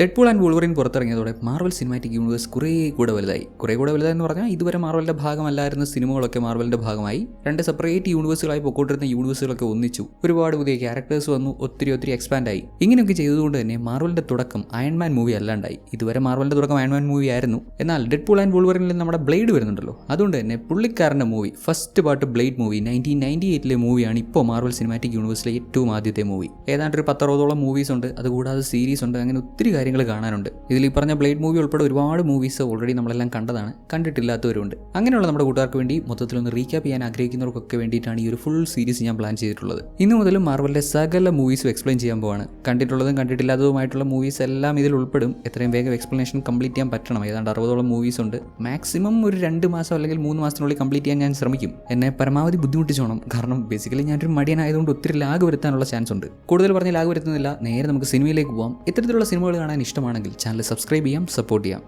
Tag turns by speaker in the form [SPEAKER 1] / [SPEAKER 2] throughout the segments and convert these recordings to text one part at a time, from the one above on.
[SPEAKER 1] Dead pool and Wolverine പുറത്തിറങ്ങിയതോടെ Marvel cinematic universe കുറേ കൂടെ വലുതായി. കുറേ കൂടെ വലുതായെന്ന് പറഞ്ഞാൽ ഇതുവരെ മാർവലിന്റെ ഭാഗമല്ലായിരുന്ന സിനിമകളൊക്കെ മാർവലിന്റെ ഭാഗമായി. രണ്ട് സെപ്പറേറ്റ് യൂണിവേഴ്സുകളായി പൊക്കോട്ടിരുന്ന യൂണിവേഴ്സുകളൊക്കെ ഒന്നിച്ചു. ഒരുപാട് പുതിയ ക്യാരക്ടേഴ്സ് വന്നു ഒത്തിരി ഒത്തിരി എക്സ്പാൻഡ് ആയി. ഇങ്ങനെയൊക്കെ ചെയ്തതുകൊണ്ട് തന്നെ മാർവലിന്റെ തുടക്കം അയൺമാൻ മൂവി അല്ലാണ്ടായി. ഇതുവരെ മാർവലിന്റെ തുടക്കം അയൺമാൻ മൂവി ആയിരുന്നു. എന്നാൽ ഡെഡ് പൂൾ ആൻഡ് വോൾവറിനിൽ നമ്മുടെ ബ്ലേഡ് വരുന്നുണ്ടല്ലോ. അതുകൊണ്ട് തന്നെ പുള്ളിക്കാരന്റെ movie first part Blade movie nineteen ninety എയ്റ്റിലെ മൂവിയാണ് ഇപ്പോൾ മാർവൽ സിനിമാറ്റിക് യൂണിവേഴ്സിലെ ഏറ്റവും ആദ്യത്തെ മൂവി ഏതാണ്ട് ഒരു പത്തറുപതോളം മൂവീസ് ഉണ്ട്. അതുകൂടാതെ സീരീസ് ഉണ്ട്. അങ്ങനെ ഒത്തിരി കാര്യങ്ങൾ കാണാനുണ്ട്. ഇതിൽ ഈ പറഞ്ഞ ബ്ലേഡ് മൂവി ഉൾപ്പെടെ ഒരുപാട് മൂവീസ് ഓൾറെഡി നമ്മളെല്ലാം കണ്ടതാണ്. കണ്ടിട്ടില്ലാത്തവരുണ്ട്. അങ്ങനെയുള്ള നമ്മുടെ കൂട്ടുകാർക്ക് വേണ്ടി മൊത്തത്തിലൊന്ന് റീക്യാപ്പ് ചെയ്യാൻ ആഗ്രഹിക്കുന്നവർക്കൊക്കെ വേണ്ടിയിട്ടാണ് ഈ ഒരു ഫുൾ സീരീസ് ഞാൻ പ്ലാൻ ചെയ്തിട്ടുള്ളത്. ഇന്ന് മുതൽ മാർവലിലെ സകല മൂവീസും എക്സ്പ്ലെയിൻ ചെയ്യാൻ പോവാണ്. കണ്ടിട്ടുള്ളതും കണ്ടിട്ടില്ലാത്തതുമായിട്ടുള്ള മൂവീസ് എല്ലാം ഇതിൽ ഉൾപ്പെടും. എത്രയും വേഗം എക്സ്പ്ലനേഷൻ കംപ്ലീറ്റ് ചെയ്യാൻ പറ്റണം. ഏതാണ്ട് അറുപതോളം മൂവീസ് ഉണ്ട്. മാക്സിമം ഒരു രണ്ട് മാസം അല്ലെങ്കിൽ മൂന്ന് മാസത്തിനുള്ളിൽ കംപ്ലീറ്റ് ചെയ്യാൻ ഞാൻ ശ്രമിക്കും. എന്നെ പരമാവധി ബുദ്ധിമുട്ടിച്ചോണം. കാരണം ബേസിക്കലി ഞാനൊരു മടിയനായതുകൊണ്ട് ഒത്തിരി ലാഗ് വരുത്താനുള്ള ചാൻസ് ഉണ്ട്. കൂടുതൽ പറഞ്ഞ് ലാഗ് വരുത്തുന്നില്ല നേരെ നമുക്ക് സിനിമയിലേക്ക് പോകാം ഇത്തരത്തിലുള്ള സിനിമകൾ കാണാൻ ഇഷ്ടമാണെങ്കിൽ ചാനൽ സബ്സ്ക്രൈബ് ചെയ്യാം സപ്പോർട്ട് ചെയ്യാം.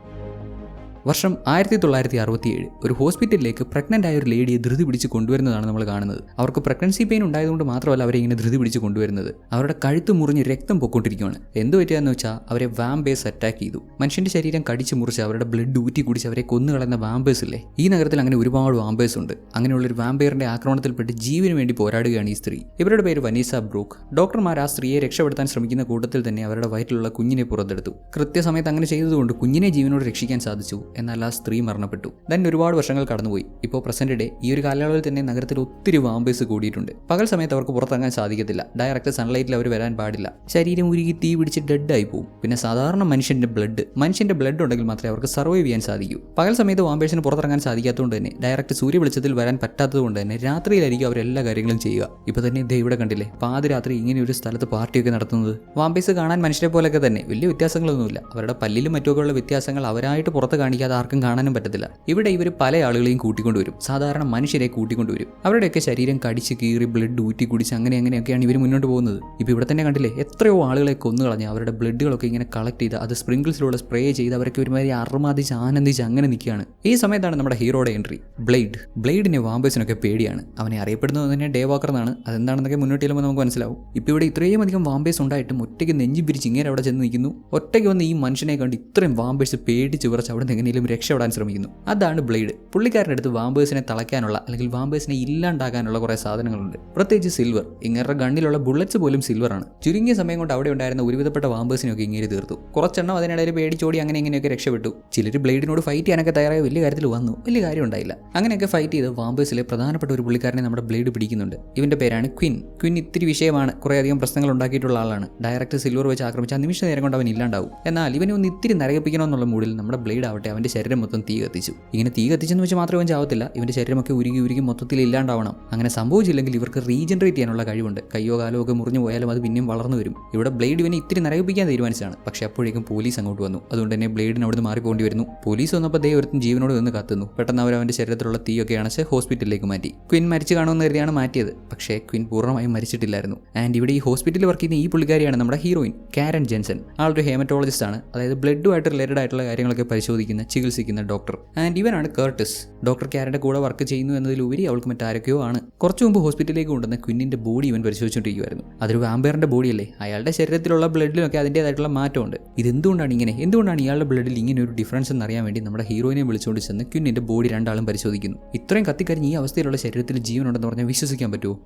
[SPEAKER 1] വർഷം ആയിരത്തി തൊള്ളായിരത്തി അറുപത്തിയേഴ് ഒരു ഹോസ്പിറ്റലിലേക്ക് പ്രഗ്നന്റ് ആയ ഒരു ലേഡിയെ ധൃതി പിടിച്ച് കൊണ്ടുവരുന്നതാണ് നമ്മൾ കാണുന്നത്. അവർക്ക് പ്രഗ്നൻസി പെയിൻ ഉണ്ടായതുകൊണ്ട് മാത്രമല്ല അവരെ ഇങ്ങനെ ധൃതി പിടിച്ച് കൊണ്ടുവരുന്നത്. അവരുടെ കഴുത്ത് മുറിഞ്ഞ് രക്തം പൊക്കൊണ്ടിരിക്കുകയാണ് എന്ത് പറ്റിയെന്ന് വെച്ചാൽ അവരെ വാമ്പേഴ്സ് അറ്റാക്ക് ചെയ്തു. മനുഷ്യന്റെ ശരീരം കടിച്ചു മുറിച്ച് അവരുടെ ബ്ലഡ് ഊറ്റി കുടിച്ച് അവരെ കൊന്നുകളയുന്ന വാമ്പേഴ്സ് ഇല്ലേ? ഈ നഗരത്തിൽ അങ്ങനെ ഒരുപാട് വാമ്പേഴ്സ് ഉണ്ട്. അങ്ങനെയുള്ള ഒരു വാമ്പയറിന്റെ ആക്രമണത്തിൽപ്പെട്ട് ജീവന് വേണ്ടി പോരാടുകയാണ് ഈ സ്ത്രീ. ഇവരുടെ പേര് വനീസ ബ്രൂക്ക്. ഡോക്ടർമാർ ആ സ്ത്രീയെ രക്ഷപ്പെടുത്താൻ ശ്രമിക്കുന്ന കൂട്ടത്തിൽ തന്നെ അവരുടെ വയറ്റിലുള്ള കുഞ്ഞിനെ പുറത്തെടുത്തു. കൃത്യസമയത്ത് അങ്ങനെ ചെയ്തതുകൊണ്ട് കുഞ്ഞിനെ ജീവനോട് രക്ഷിക്കാൻ സാധിച്ചു. എന്നാൽ ആ സ്ത്രീ മരണപ്പെട്ടു. ദൻ ഒരുപാട് വർഷങ്ങൾ കടന്നുപോയി. ഇപ്പോൾ പ്രസന്റ് ഡേ ഈ ഒരു കാലയളവിൽ തന്നെ നഗരത്തിൽ ഒത്തിരി വാമ്പേഴ്സ് കൂടിയിട്ടുണ്ട്. പകൽ സമയത്ത് അവർക്ക് പുറത്തിറങ്ങാൻ സാധിക്കത്തില്ല. ഡയറക്റ്റ് സൺലൈറ്റിൽ അവർ വരാൻ പാടില്ല. ശരീരം ഉരുകി തീ പിടിച്ച് ഡെഡ് ആയി പോകും പിന്നെ സാധാരണ മനുഷ്യന്റെ ബ്ലഡ് മനുഷ്യന്റെ ബ്ലഡ് ഉണ്ടെങ്കിൽ മാത്രമേ അവർക്ക് സർവൈവ് ചെയ്യാൻ സാധിക്കൂ. പകൽ സമയത്ത് വാമ്പേഴ്സിന് പുറത്തിറങ്ങാൻ സാധിക്കാത്തതുകൊണ്ട് തന്നെ ഡയറക്റ്റ് സൂര്യ വെളിച്ചത്തിൽ വരാൻ പറ്റാത്തതുകൊണ്ട് തന്നെ രാത്രിയിലായിരിക്കും അവർ എല്ലാ കാര്യങ്ങളും ചെയ്യുക. ഇപ്പൊ തന്നെ ദേ ഇവിടെ കണ്ടില്ലേ പാതിരാത്രി ഇങ്ങനെ ഒരു സ്ഥലത്ത് പാർട്ടിയൊക്കെ നടത്തുന്നത്. വാമ്പേഴ്സ് കാണാൻ മനുഷ്യരെ പോലെയൊക്കെ തന്നെ വലിയ വ്യത്യാസങ്ങളൊന്നുമില്ല. അവരുടെ പല്ലിലും മറ്റുമൊക്കെയുള്ള വ്യത്യാസങ്ങൾ അവരായിട്ട് പുറത്ത് കാണിക്കാതെ ആർക്കും കാണാനും പറ്റത്തില്ല. ഇവിടെ ഇവർ പല ആളുകളെയും കൂട്ടിക്കൊണ്ടുവരും. സാധാരണ മനുഷ്യരെ കൂട്ടിക്കൊണ്ടുവരും. അവരുടെയൊക്കെ ശരീരം കടിച്ച് കീറി ബ്ലഡ് ഊറ്റി കുടിച്ച് അങ്ങനെ അങ്ങനെയൊക്കെയാണ് ഇവർ മുന്നോട്ട് പോകുന്നത്. ഇപ്പോൾ ഇവിടെ തന്നെ കണ്ടില്ലേ എത്രയോ ആളുകളെ കൊന്നു കളഞ്ഞ് അവരുടെ ബ്ലഡുകളൊക്കെ ഇങ്ങനെ കളക്ട് ചെയ്ത് അത് സ്പ്രിങ്കിൾസിലൂടെ സ്പ്രേ ചെയ്ത് അവരൊക്കെ ഒരുമാതിരി അറുമാതിച്ച് ആനന്ദിച്ച് അങ്ങനെ നിൽക്കുകയാണ്. ഈ സമയത്താണ് നമ്മുടെ ഹീറോയുടെ എൻട്രി ബ്ലേഡ് ബ്ലേഡിനെ വാമ്പേഴ്സിനൊക്കെ പേടിയാണ്. അവനെ അറിയപ്പെടുന്നത് തന്നെ ഡേ വാക്കർ എന്നാണ്. അതെന്താണെന്നൊക്കെ മുന്നോട്ട് ചെല്ലുമ്പോൾ നമുക്ക് മനസ്സിലാവും. ഇപ്പോൾ ഇവിടെ ഇത്രയും അധികം വാമ്പേഴ്സ് ഉണ്ടായിട്ടും ഒറ്റയ്ക്ക് നെഞ്ചി പിരിച്ച് ഇങ്ങനെ അവിടെ ചെന്ന് നിൽക്കുന്നു. ഒറ്റയ്ക്ക് വന്ന് ഈ മനുഷ്യനെ കണ്ട് ഇത്രയും വാമ്പേഴ്സ് പേടിച്ച് വിറച്ച് അവിടെ നിന്ന് എങ്ങനെയും രക്ഷപ്പെടാൻ ശ്രമിക്കുന്നു. അതാണ് ബ്ലേഡ്. പുള്ളിക്കാരന്റെ അടുത്ത് വാമ്പേഴ്സിനെ തളയ്ക്കാനുള്ള അല്ലെങ്കിൽ വാമ്പേഴ്സിനെ ഇല്ലാണ്ടാക്കാനുള്ള കുറേ സാധനങ്ങളുണ്ട്. പ്രത്യേകിച്ച് സിൽവർ. ഇങ്ങനെ ഗണ്ണിലുള്ള ബുള്ളറ്റ്സ് പോലും സിൽവറാണ്. ചുരുങ്ങിയ സമയം കൊണ്ട് അവിടെ ഉണ്ടായിരുന്ന ഒരുവിധപ്പെട്ട വാമ്പേഴ്സിനൊക്കെ ഇങ്ങനെ തീർത്തു. കുറച്ചെണ്ണം അതിനിടയിൽ പേടിച്ചോടി അങ്ങനെ ഇങ്ങനെയൊക്കെ രക്ഷപ്പെട്ടു. ചിലർ ബ്ലേഡിനോട് ഫൈറ്റ് ചെയ്യാനൊക്കെ തയ്യാറായ വലിയ കാര്യത്തിൽ വന്നു. വലിയ കാര്യം ഉണ്ടായില്ല. അങ്ങനെയൊക്കെ ഫൈറ്റ് ചെയ്ത് വാമ്പേഴ്സിലെ പ്രധാനപ്പെട്ട ഒരു പുള്ളിക്കാരനെ നമ്മുടെ ബ്ലേഡ് പിടിക്കുന്നുണ്ട്. ഇവന്റെ പേരാണ് ക്വിൻ. ക്വിൻ ഇത്തിരി വിഷയമാണ്. കുറേയധികം പ്രശ്നങ്ങൾ ഉണ്ടാക്കിയിട്ടുള്ള ആളാണ്. ഡയറക്റ്റ് സിൽവർ വെച്ച് ആക്രമിച്ച നിമിഷ നേരം കൊണ്ട് അവൻ ഇല്ലാണ്ടാവും. എന്നാൽ ഇവനെ ഒന്ന് ഇത്തിരി നരകിപ്പിക്കണമെന്നുള്ള മൂഡിൽ നമ്മുടെ ബ്ലേഡ് ആവട്ടെ അവന്റെ ശരീരം മൊത്തം തീ കത്തിച്ചു. ഇങ്ങനെ തീ കത്തിച്ചെന്ന് വെച്ച് മാത്രമേ അവൻ ചാവത്തില്ല. ഇവന്റെ ശരീരമൊക്കെ ഉരുകി ഉരുകി മൊത്തത്തിൽ ഇല്ലാണ്ടാവണം. അങ്ങനെ സംഭവിച്ചില്ലെങ്കിൽ ഇവർക്ക് റീജനറേറ്റ് ചെയ്യാനുള്ള കഴിവുണ്ട്. കയ്യോ കാലോ ഒക്കെ മുറിഞ്ഞു പോയാലും അത് പിന്നെയും വളർന്നു വരും. ഇവിടെ ബ്ലേഡ് ഇവനെ ഇത്തിരി നരകിപ്പിക്കാൻ തീരുമാനിച്ചാണ് പക്ഷേ അപ്പോഴേക്കും പോലീസ് അങ്ങോട്ട് വന്നു. അതുകൊണ്ട് തന്നെ ബ്ലേഡിന് അവിടുന്ന് മാറിപ്പോണ്ടി വരുന്നു. പോലീസ് വന്നപ്പോൾ ദേ ഒരുത്തും ജീവനോട് നിന്ന് കത്തുന്നു. പെട്ടെന്ന് അവർ അവന്റെ ശരീരത്തിലുള്ള തീയൊക്കെ അണച്ച് ഹോസ്പിറ്റലിലേക്ക് മാറ്റി. ക്വിൻ മരിച്ചു കാണുമെന്ന് കരുതിയാണ് മാറ്റിയത്. പക്ഷേ ക്വിൻ പൂർണമായും മരിച്ചിട്ടില്ലായിരുന്നു. ആൻഡ് ഇവിടെ ഈ ഹോസ്പിറ്റലിൽ വർക്ക് ചെയ്യുന്ന ഈ പുള്ളിക്കാരിയാണ് നമ്മുടെ ഹീറോയിൻ കാരൻ ജെൻസൺ. ആളൊരു ഹേമറ്റോളജിസ്റ്റ് ആണ് അതായത് ബ്ലഡുമായിട്ട് റിലേറ്റഡ് ആയിട്ടുള്ള കാര്യങ്ങളൊക്കെ പരിശോധിക്കുന്ന ചികിത്സിക്കുന്ന ഡോക്ടർ. ആൻഡ് ഇവനാണ് കേർട്ടിസ്. ഡോക്ടർ കാരന്റെ കൂടെ വർക്ക് ചെയ്യുന്നു എന്നതിലുപരി അവൾക്ക് മറ്റാരൊക്കെയോ ആണ്. കുറച്ചു മുമ്പ് ഹോസ്പിറ്റലിലേക്ക് കൊണ്ടുവന്ന ക്വിന്നിന്റെ ബോഡി ഇവൻ പരിശോധിച്ചുകൊണ്ടിരിക്കുവായിരുന്നു. അതൊരു വാമ്പയറിന്റെ ബോഡിയല്ലേ? അയാളുടെ ശരീരത്തിലുള്ള ബ്ലഡിലൊക്കെ അതിന്റെതായിട്ടുള്ള മാറ്റമുണ്ട്. ഇതെന്തുകൊണ്ടാണ് ഇങ്ങനെ? എന്തുകൊണ്ടാണ് ഇയാളുടെ ബ്ലഡിൽ ഇങ്ങനെ ഒരു ഡിഫറൻസ് എന്ന് അറിയാൻ വേണ്ടി നമ്മുടെ ഹീറോയിനെ വിളിച്ചുകൊണ്ട് ചെന്ന് ക്വിന്നിന്റെ ബോഡി രണ്ടാളും പരിശോധിക്കുന്നു? ഇത്രയും കത്തിക്കരിഞ്ഞ് ഈ അവസ്ഥയിലുള്ള ശരീരത്തിൽ ജീവനുണ്ടെന്ന് പറഞ്ഞാൽ വിശ്വസിക്കാൻ പറ്റുമോ?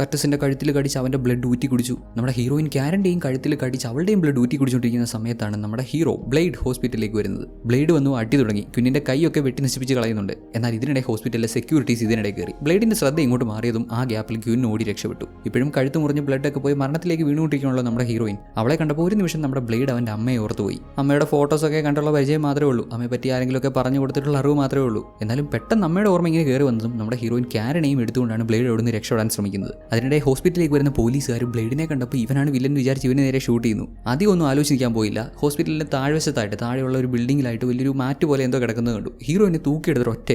[SPEAKER 1] കർട്ടസിന്റെ കഴുത്തിൽ കടിച്ച് അവന്റെ ബ്ലഡ് ഊറ്റി കുടിച്ചു. നമ്മുടെ ഹീറോയിൻ ക്യാരന്റെയും കഴുത്തിൽ കടിച്ച് അവളുടെയും ബ്ലഡ് ഊറ്റി കുടിച്ചുകൊണ്ടിരിക്കുന്ന സമയത്താണ് നമ്മുടെ ഹീറോ ബ്ലേഡ് ഹോസ്പിറ്റലിലേക്ക് വരുന്നത്. ബ്ലേഡ് വന്നു അടി തുടങ്ങി. കുഞ്ഞിന്റെ കൈയൊക്കെ വെട്ടി നശിപ്പിച്ച് കളയുന്നുണ്ട്. എന്നാൽ ഇതിനിടെ ഹോസ്പിറ്റലിലെ സെക്യൂരിറ്റീസ് ഇതിനിടെ കയറി. ബ്ലേഡിന്റെ ശ്രദ്ധ ഇങ്ങോട്ട് മാറിയതും ആ ഗ്യാപ്പിൽ ക്യൂൻ ഓടി രക്ഷപ്പെട്ടു. ഇപ്പോഴും കഴുത്ത് മുറിഞ്ഞ് ബ്ലഡ് ഒക്കെ പോയി മരണത്തിലേക്ക് വീണുകൊണ്ടിരിക്കണല്ലോ നമ്മുടെ ഹീറോയിൻ അവളെ കണ്ടപ്പോൾ ഒരു നിമിഷം നമ്മുടെ ബ്ലേഡ് അവന്റെ അമ്മയെ ഓർത്തുപോയി അമ്മയുടെ ഫോട്ടോസ് ഒക്കെ കണ്ടുള്ള പരിചയം മാത്രമേ ഉള്ളൂ. അമ്മയെ പറ്റി ആരെങ്കിലും ഒക്കെ പറഞ്ഞു കൊടുത്തിട്ടുള്ള അറിവ് മാത്രമേ ഉള്ളൂ. എന്നാലും പെട്ടെന്ന് അമ്മയുടെ ഓർമ്മ ഇങ്ങനെ കയറി വന്നതും നമ്മുടെ ഹീറോയിൻ ക്യാരനെയും എടുത്തുകൊണ്ടാണ് ബ്ലേഡ് അവിടുന്ന് രക്ഷപ്പെടാൻ ശ്രമിക്കുന്നത്. അതിനിടെ ഹോസ്പിറ്റലിലേക്ക് വരുന്ന പോലീസുകാർ ബ്ലേഡിനെ കണ്ടപ്പോൾ ഇവനാണ് വില്ലൻ വിചാരിച്ച് ഇവനെ നേരെ ഷൂട്ട് ചെയ്യുന്നു. അധികം ഒന്നും ആലോചിക്കാൻ പോയില്ല. ഹോസ്പിറ്റലിന്റെ താഴ്വശത്തായിട്ട് താഴെയുള്ള ഒരു ബിൽഡിങ്ങിലായിട്ട് വലിയൊരു മാറ്റ് പോലെ എന്തോ കിടക്കുന്നത് കണ്ടു. ഹീറോയിനെ തൂക്കിയെടുത്തൊരു ഒറ്റ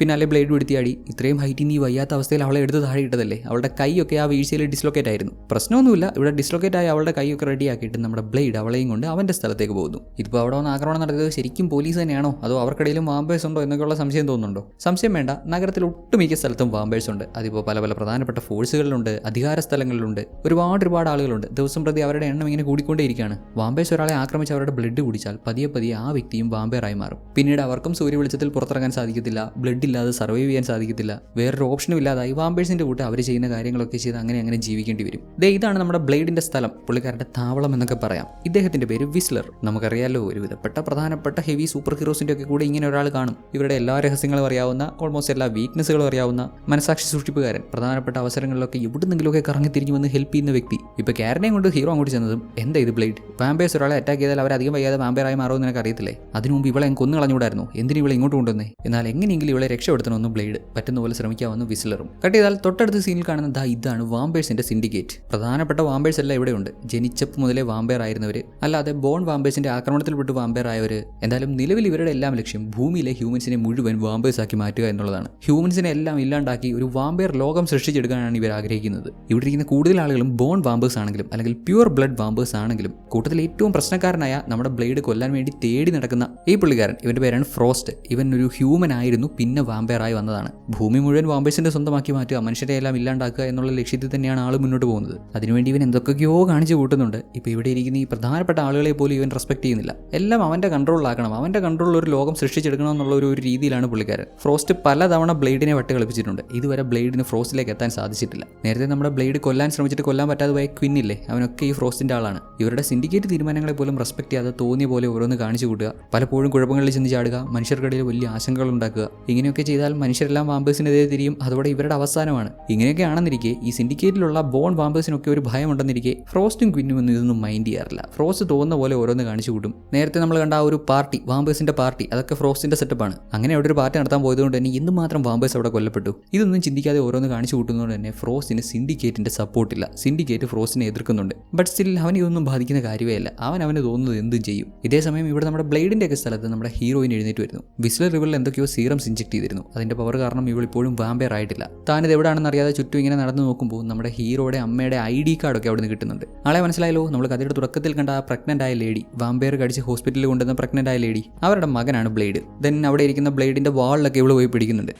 [SPEAKER 1] പിന്നാലെ ബ്ലേഡ് പിടുത്തിയാടി ഇത്രയും ഹൈറ്റിൽ നീ വയ്യാത്ത അവസ്ഥയിൽ അവളെ എടുത്ത് താഴെ ഇട്ടതല്ലേ? അവളുടെ കൈയൊക്കെ ആ വീഴ്ചയിൽ ഡിസ്ലോക്കേറ്റ് ആയിരുന്നു. പ്രശ്നമൊന്നുമില്ല. ഇവിടെ ഡിസ്ലോക്കേറ്റ് ആയി അവളുടെ കൈയൊക്കെ റെഡിയാക്കിയിട്ട് നമ്മുടെ ബ്ലേഡ് അവളെയും കൊണ്ട് അവന്റെ സ്ഥലത്തേക്ക് പോകുന്നു. ഇതിപ്പോൾ അവിടെ വന്ന് ആക്രമണം നടത്തിയത് ശരിക്കും പോലീസ് തന്നെയാണോ? അതോ അവർക്കിടയിലും വാമ്പേഴ്സ് ഉണ്ടോ എന്നൊക്കെയുള്ള സംശയം തോന്നുന്നുണ്ടോ? സംശയം വേണ്ട. നഗരത്തിൽ ഒട്ടുമിക്ക സ്ഥലത്തും വാമ്പേഴ്സ് ഉണ്ട്. അതിപ്പോൾ പല പല പ്രധാനപ്പെട്ട ഫോഴ്സുകളിലുണ്ട് അധികാര സ്ഥലങ്ങളിലുണ്ട്. ഒരുപാട് ഒരുപാട് ആളുകളുണ്ട്. ദിവസം പ്രതി അവരുടെ എണ്ണം ഇങ്ങനെ കൂടിക്കൊണ്ടേയിരിക്കുകയാണ്. വാമ്പേഴ്സ് ഒരാളെ ആക്രമിച്ച് അവരുടെ ബ്ലഡ് കുടിച്ചാൽ പതിയെ പതിയെ ആ വ്യക്തിയും വാമ്പേറായി മാറും. പിന്നീട് അവർക്കും സൂര്യ വെളിച്ചത്തിൽ പുറത്തിറങ്ങാൻ സാധിക്കത്തില്ല. ബ്ലഡ് ഇല്ലാതെ സർവൈവ് ചെയ്യാൻ സാധിക്കത്തില്ല. വേറൊരു ഓപ്ഷനും ഇല്ലാതായി വാമ്പേഴ്സിന്റെ കൂട്ട് അവർ ചെയ്യുന്ന കാര്യങ്ങളൊക്കെ ചെയ്ത് അങ്ങനെ അങ്ങനെ ജീവിക്കേണ്ടി വരും. ദേ ഇതാണ് നമ്മുടെ ബ്ലേഡിന്റെ സ്ഥലം പുള്ളിക്കാരുടെ താവളം എന്നൊക്കെ പറയാം. ഇദ്ദേഹത്തിന്റെ പേര് വിസ്ലർ. നമുക്കറിയാലോ ഒരുവിധപ്പെട്ട പ്രധാനപ്പെട്ട ഹെവി സൂപ്പർ ഹീറോസിന്റെ ഒക്കെ കൂടെ ഇങ്ങനെ ഒരാൾ കാണും. ഇവരുടെ എല്ലാ രഹസ്യങ്ങളും അറിയാവുന്ന ഓൾമോസ്റ്റ് എല്ലാ വീക്ക്നെസ്സുകളും അറിയാവുന്ന മനസാക്ഷി സൂക്ഷിപ്പുകാരൻ പ്രധാനപ്പെട്ട അവസരങ്ങളിലൊക്കെ എവിടുന്നെങ്കിലുമൊക്കെ കറങ്ങി തിരിഞ്ഞു വന്ന് ഹെൽപ്പ് ചെയ്യുന്ന വ്യക്തി. ഇപ്പൊ കാരനെയും കൊണ്ട് ഹീറോ അങ്ങോട്ട് ചെന്നതും എന്താ ഇത് ബ്ലേഡ്? വാമ്പേഴ്സ് ഒരാളെ അറ്റാക്ക് ചെയ്താൽ അവർ അധികം വയ്യാതെ വാമ്പയറായി മാറുമെന്ന് എനിക്ക് അറിയത്തില്ലേ അതിനു മുമ്പ് ഇവളെ കൊന്നു കളഞ്ഞുകൂടായിരുന്നു? എന്തിനു ഇവളെ ഇങ്ങോട്ട് കൊണ്ടുവന്നേ? എന്നാൽ എങ്ങനെയെങ്കിലും ഇവളെ രക്ഷപ്പെടുത്തണമെന്ന് ബ്ലേഡ് പറ്റുന്ന പോലെ ശ്രമിക്കാമെന്ന് വിസിലറും. കട്ട് ചെയ്താൽ തൊട്ടടുത്ത സീനിൽ കാണുന്ന ദാ ഇതാണ് വാമ്പേഴ്സിന്റെ സിൻഡിക്കേറ്റ്. പ്രധാനപ്പെട്ട വാമ്പേഴ്സ് എല്ലാം ഇവിടെയുണ്ട് ജനിച്ചപ്പ് മുതലേ വാമ്പയർ ആയിരുന്നവർ അല്ലാതെ ബോൺ വാമ്പേഴ്സിന്റെ ആക്രമണത്തിൽപ്പെട്ട് വാമ്പയർ ആയവർ എന്തായാലും നിലവിൽ ഇവരുടെ എല്ലാം ലക്ഷ്യം ഭൂമിയിലെ ഹ്യൂമൻസിനെ മുഴുവൻ വാമ്പേഴ്സ് ആക്കി മാറ്റുക എന്നുള്ളതാണ്. ഹ്യൂമൻസിനെ എല്ലാം ഇല്ലാണ്ടാക്കി ഒരു വാമ്പയർ ലോകം സൃഷ്ടിച്ചെടുക്കാനാണ് ഇവർ ആഗ്രഹിക്കുന്നത്. ഇവിടെ ഇരിക്കുന്ന കൂടുതൽ ആളുകളും ബോൺ വാമ്പേഴ്സ് ആണെങ്കിലും അല്ലെങ്കിൽ പ്യുവർ ബ്ലഡ് വാമ്പേഴ്സ് ആണെങ്കിലും കൂട്ടത്തിൽ ഏറ്റവും പ്രശ്നക്കാരനായ നമ്മുടെ ബ്ലേഡ് കൊല്ലാൻ വേണ്ടി തേടി നടക്കുന്ന ഈ പുള്ളിക്കാരൻ. ഇവന്റെ പേരാണ് ഫ്രോസ്റ്റ്. ഇവൻ ഒരു ഹ്യൂമൻ ആയിരുന്നു. പിന്നെ വാമ്പയറായി വന്നതാണ്. ഭൂമി മുഴുവൻ വാമ്പേഴ്സിന്റെ സ്വന്തമാക്കി മാറ്റുക മനുഷ്യരെ എല്ലാം ഇല്ലാണ്ടാക്കുക എന്നുള്ള ലക്ഷ്യത്തിൽ തന്നെയാണ് ആൾ മുന്നോട്ട് പോകുന്നത്. അതിനുവേണ്ടി ഇവൻ എന്തൊക്കെയോ കാണിച്ചു കൂട്ടുന്നുണ്ട്. ഇപ്പോൾ ഇവിടെ ഇരിക്കുന്ന ഈ പ്രധാനപ്പെട്ട ആളുകളെ പോലും ഇവൻ റെസ്പെക്ട് ചെയ്യുന്നില്ല. എല്ലാം അവന്റെ കൺട്രോളിലാക്കണം അവന്റെ കൺട്രോളിൽ ഒരു ലോകം സൃഷ്ടിച്ചെടുക്കണം എന്നുള്ള ഒരു രീതിയിലാണ് പുള്ളിക്കാരൻ. ഫ്രോസ്റ്റ് പലതവണ ബ്ലേഡിനെ വട്ട് കളിപ്പിച്ചിട്ടുണ്ട് ഇതുവരെ ബ്ലേഡിന് ഫ്രോസ്റ്റിലേക്ക് എത്താൻ സാധിച്ചിട്ടില്ല. നേരത്തെ നമ്മുടെ ബ്ലേഡ് കൊല്ലാൻ ശ്രമിച്ചിട്ട് കൊല്ലാൻ പറ്റാതെ പോയ ക്വിന്നില്ലേ അവനൊക്കെ ഈ ഫ്രോസ്റ്റിന്റെ ആളാണ്. ഇവരുടെ സിൻഡിക്കേറ്റ് തീരുമാനങ്ങളെ പോലും റെസ്പെക്ട് ചെയ്യാതെ തോന്നിയ പോലെ ഓരോന്ന് കാണിച്ചു കൂട്ടുക. പലപ്പോഴും കുഴപ്പങ്ങളിൽ ചെന്ന് ചാടുക മനുഷ്യർക്കിടയിൽ വലിയ ആശങ്കകൾ ഉണ്ടാക്കുക. ഇങ്ങനെയൊക്കെ ചെയ്താൽ മനുഷ്യരെല്ലാം വാമ്പേഴ്സിനെതിരെ തിരിയും. അതോടെ ഇവരുടെ അവസാനമാണ്. ഇങ്ങനെയൊക്കെ ആണെന്നിരിക്കെ ഈ സിൻഡിക്കേറ്റിലുള്ള ബോൺ വാമ്പേഴ്സിനൊക്കെ ഒരു ഭയം ഉണ്ടെന്നിരിക്കെ ഫ്രോസ്റ്റും ക്വിന്നും ഒന്നും ഇതൊന്നും മൈൻഡ് ചെയ്യാറില്ല. ഫ്രോസ്റ്റ് തോന്നുന്ന പോലെ ഓരോന്ന് കാണിച്ചു കൂട്ടും. നേരത്തെ നമ്മൾ കണ്ട ആ ഒരു പാർട്ടി വാമ്പേഴ്സിന്റെ പാർട്ടി അതൊക്കെ ഫ്രോസ്റ്റിന്റെ സെറ്റപ്പാണ് അങ്ങനെ അവിടെ ഒരു പാർട്ടി നടത്താൻ പോയതുകൊണ്ട് തന്നെ എന്തുമാത്രം വാമ്പേഴ്സ് അവിടെ കൊല്ലപ്പെട്ടു? ഇതൊന്നും ചിന്തിക്കാതെ ഓരോന്ന് കാണിച്ചു കൂട്ടുന്നതുകൊണ്ട് തന്നെ ഫ്രോസ്റ്റിന് സിൻഡിക്കേറ്റിന്റെ സപ്പോർട്ടില്ല സിൻഡിക്കേറ്റ് ഫ്രോസ്റ്റിനെ എതിർക്കുന്നുണ്ട്. ബട്ട് സ്റ്റിൽ അവൻ ഇതൊന്നും ബാധിക്കുന്ന കാര്യമേ അല്ല. അവൻ അവന് തോന്നുന്നത് എന്തും ചെയ്യും. ഇതേ സമയം ഇവിടെ നമ്മുടെ ബ്ലേഡിന്റെ ഒക്കെ സ്ഥലത്ത് നമ്മുടെ ഹീറോയിൻ എഴുന്നേറ്റ് വരുന്നു. വിസ്ലർ റിവറിൽ എന്തൊക്കെയോ സീറം ഇഞ്ചെക്ട് ചെയ്തിരുന്നു. അതിന്റെ പവർ കാരണം ഇവൾ ഇപ്പോഴും വാമ്പയർ ആയിട്ടില്ല. താനിത് എവിടെയാണെന്ന് അറിയാതെ ചുറ്റും ഇങ്ങനെ നടന്നു നോക്കുമ്പോൾ നമ്മുടെ ഹീറോയുടെ അമ്മയുടെ ഐ ഡി കാർഡൊക്കെ അവിടെ നിന്ന് കിട്ടുന്നുണ്ട്. ആളെ മനസ്സിലായല്ലോ? നമ്മൾ കഥയുടെ തുടക്കത്തിൽ കണ്ട ആ പ്രഗ്നന്റ് ആയ ലേഡി വാമ്പയർ കടിച്ച് ഹോസ്പിറ്റലിൽ കൊണ്ടുവന്ന പ്രഗ്നന്റ് ആയ ലേഡി അവരുടെ മകനാണ് ബ്ലേഡ്. ദെൻ അവിടെ ഇരിക്കുന്ന ബ്ലേഡിന്റെ വാളിലൊക്കെ ഇവൾ പോയി പിടിക്കുന്നുണ്ട്.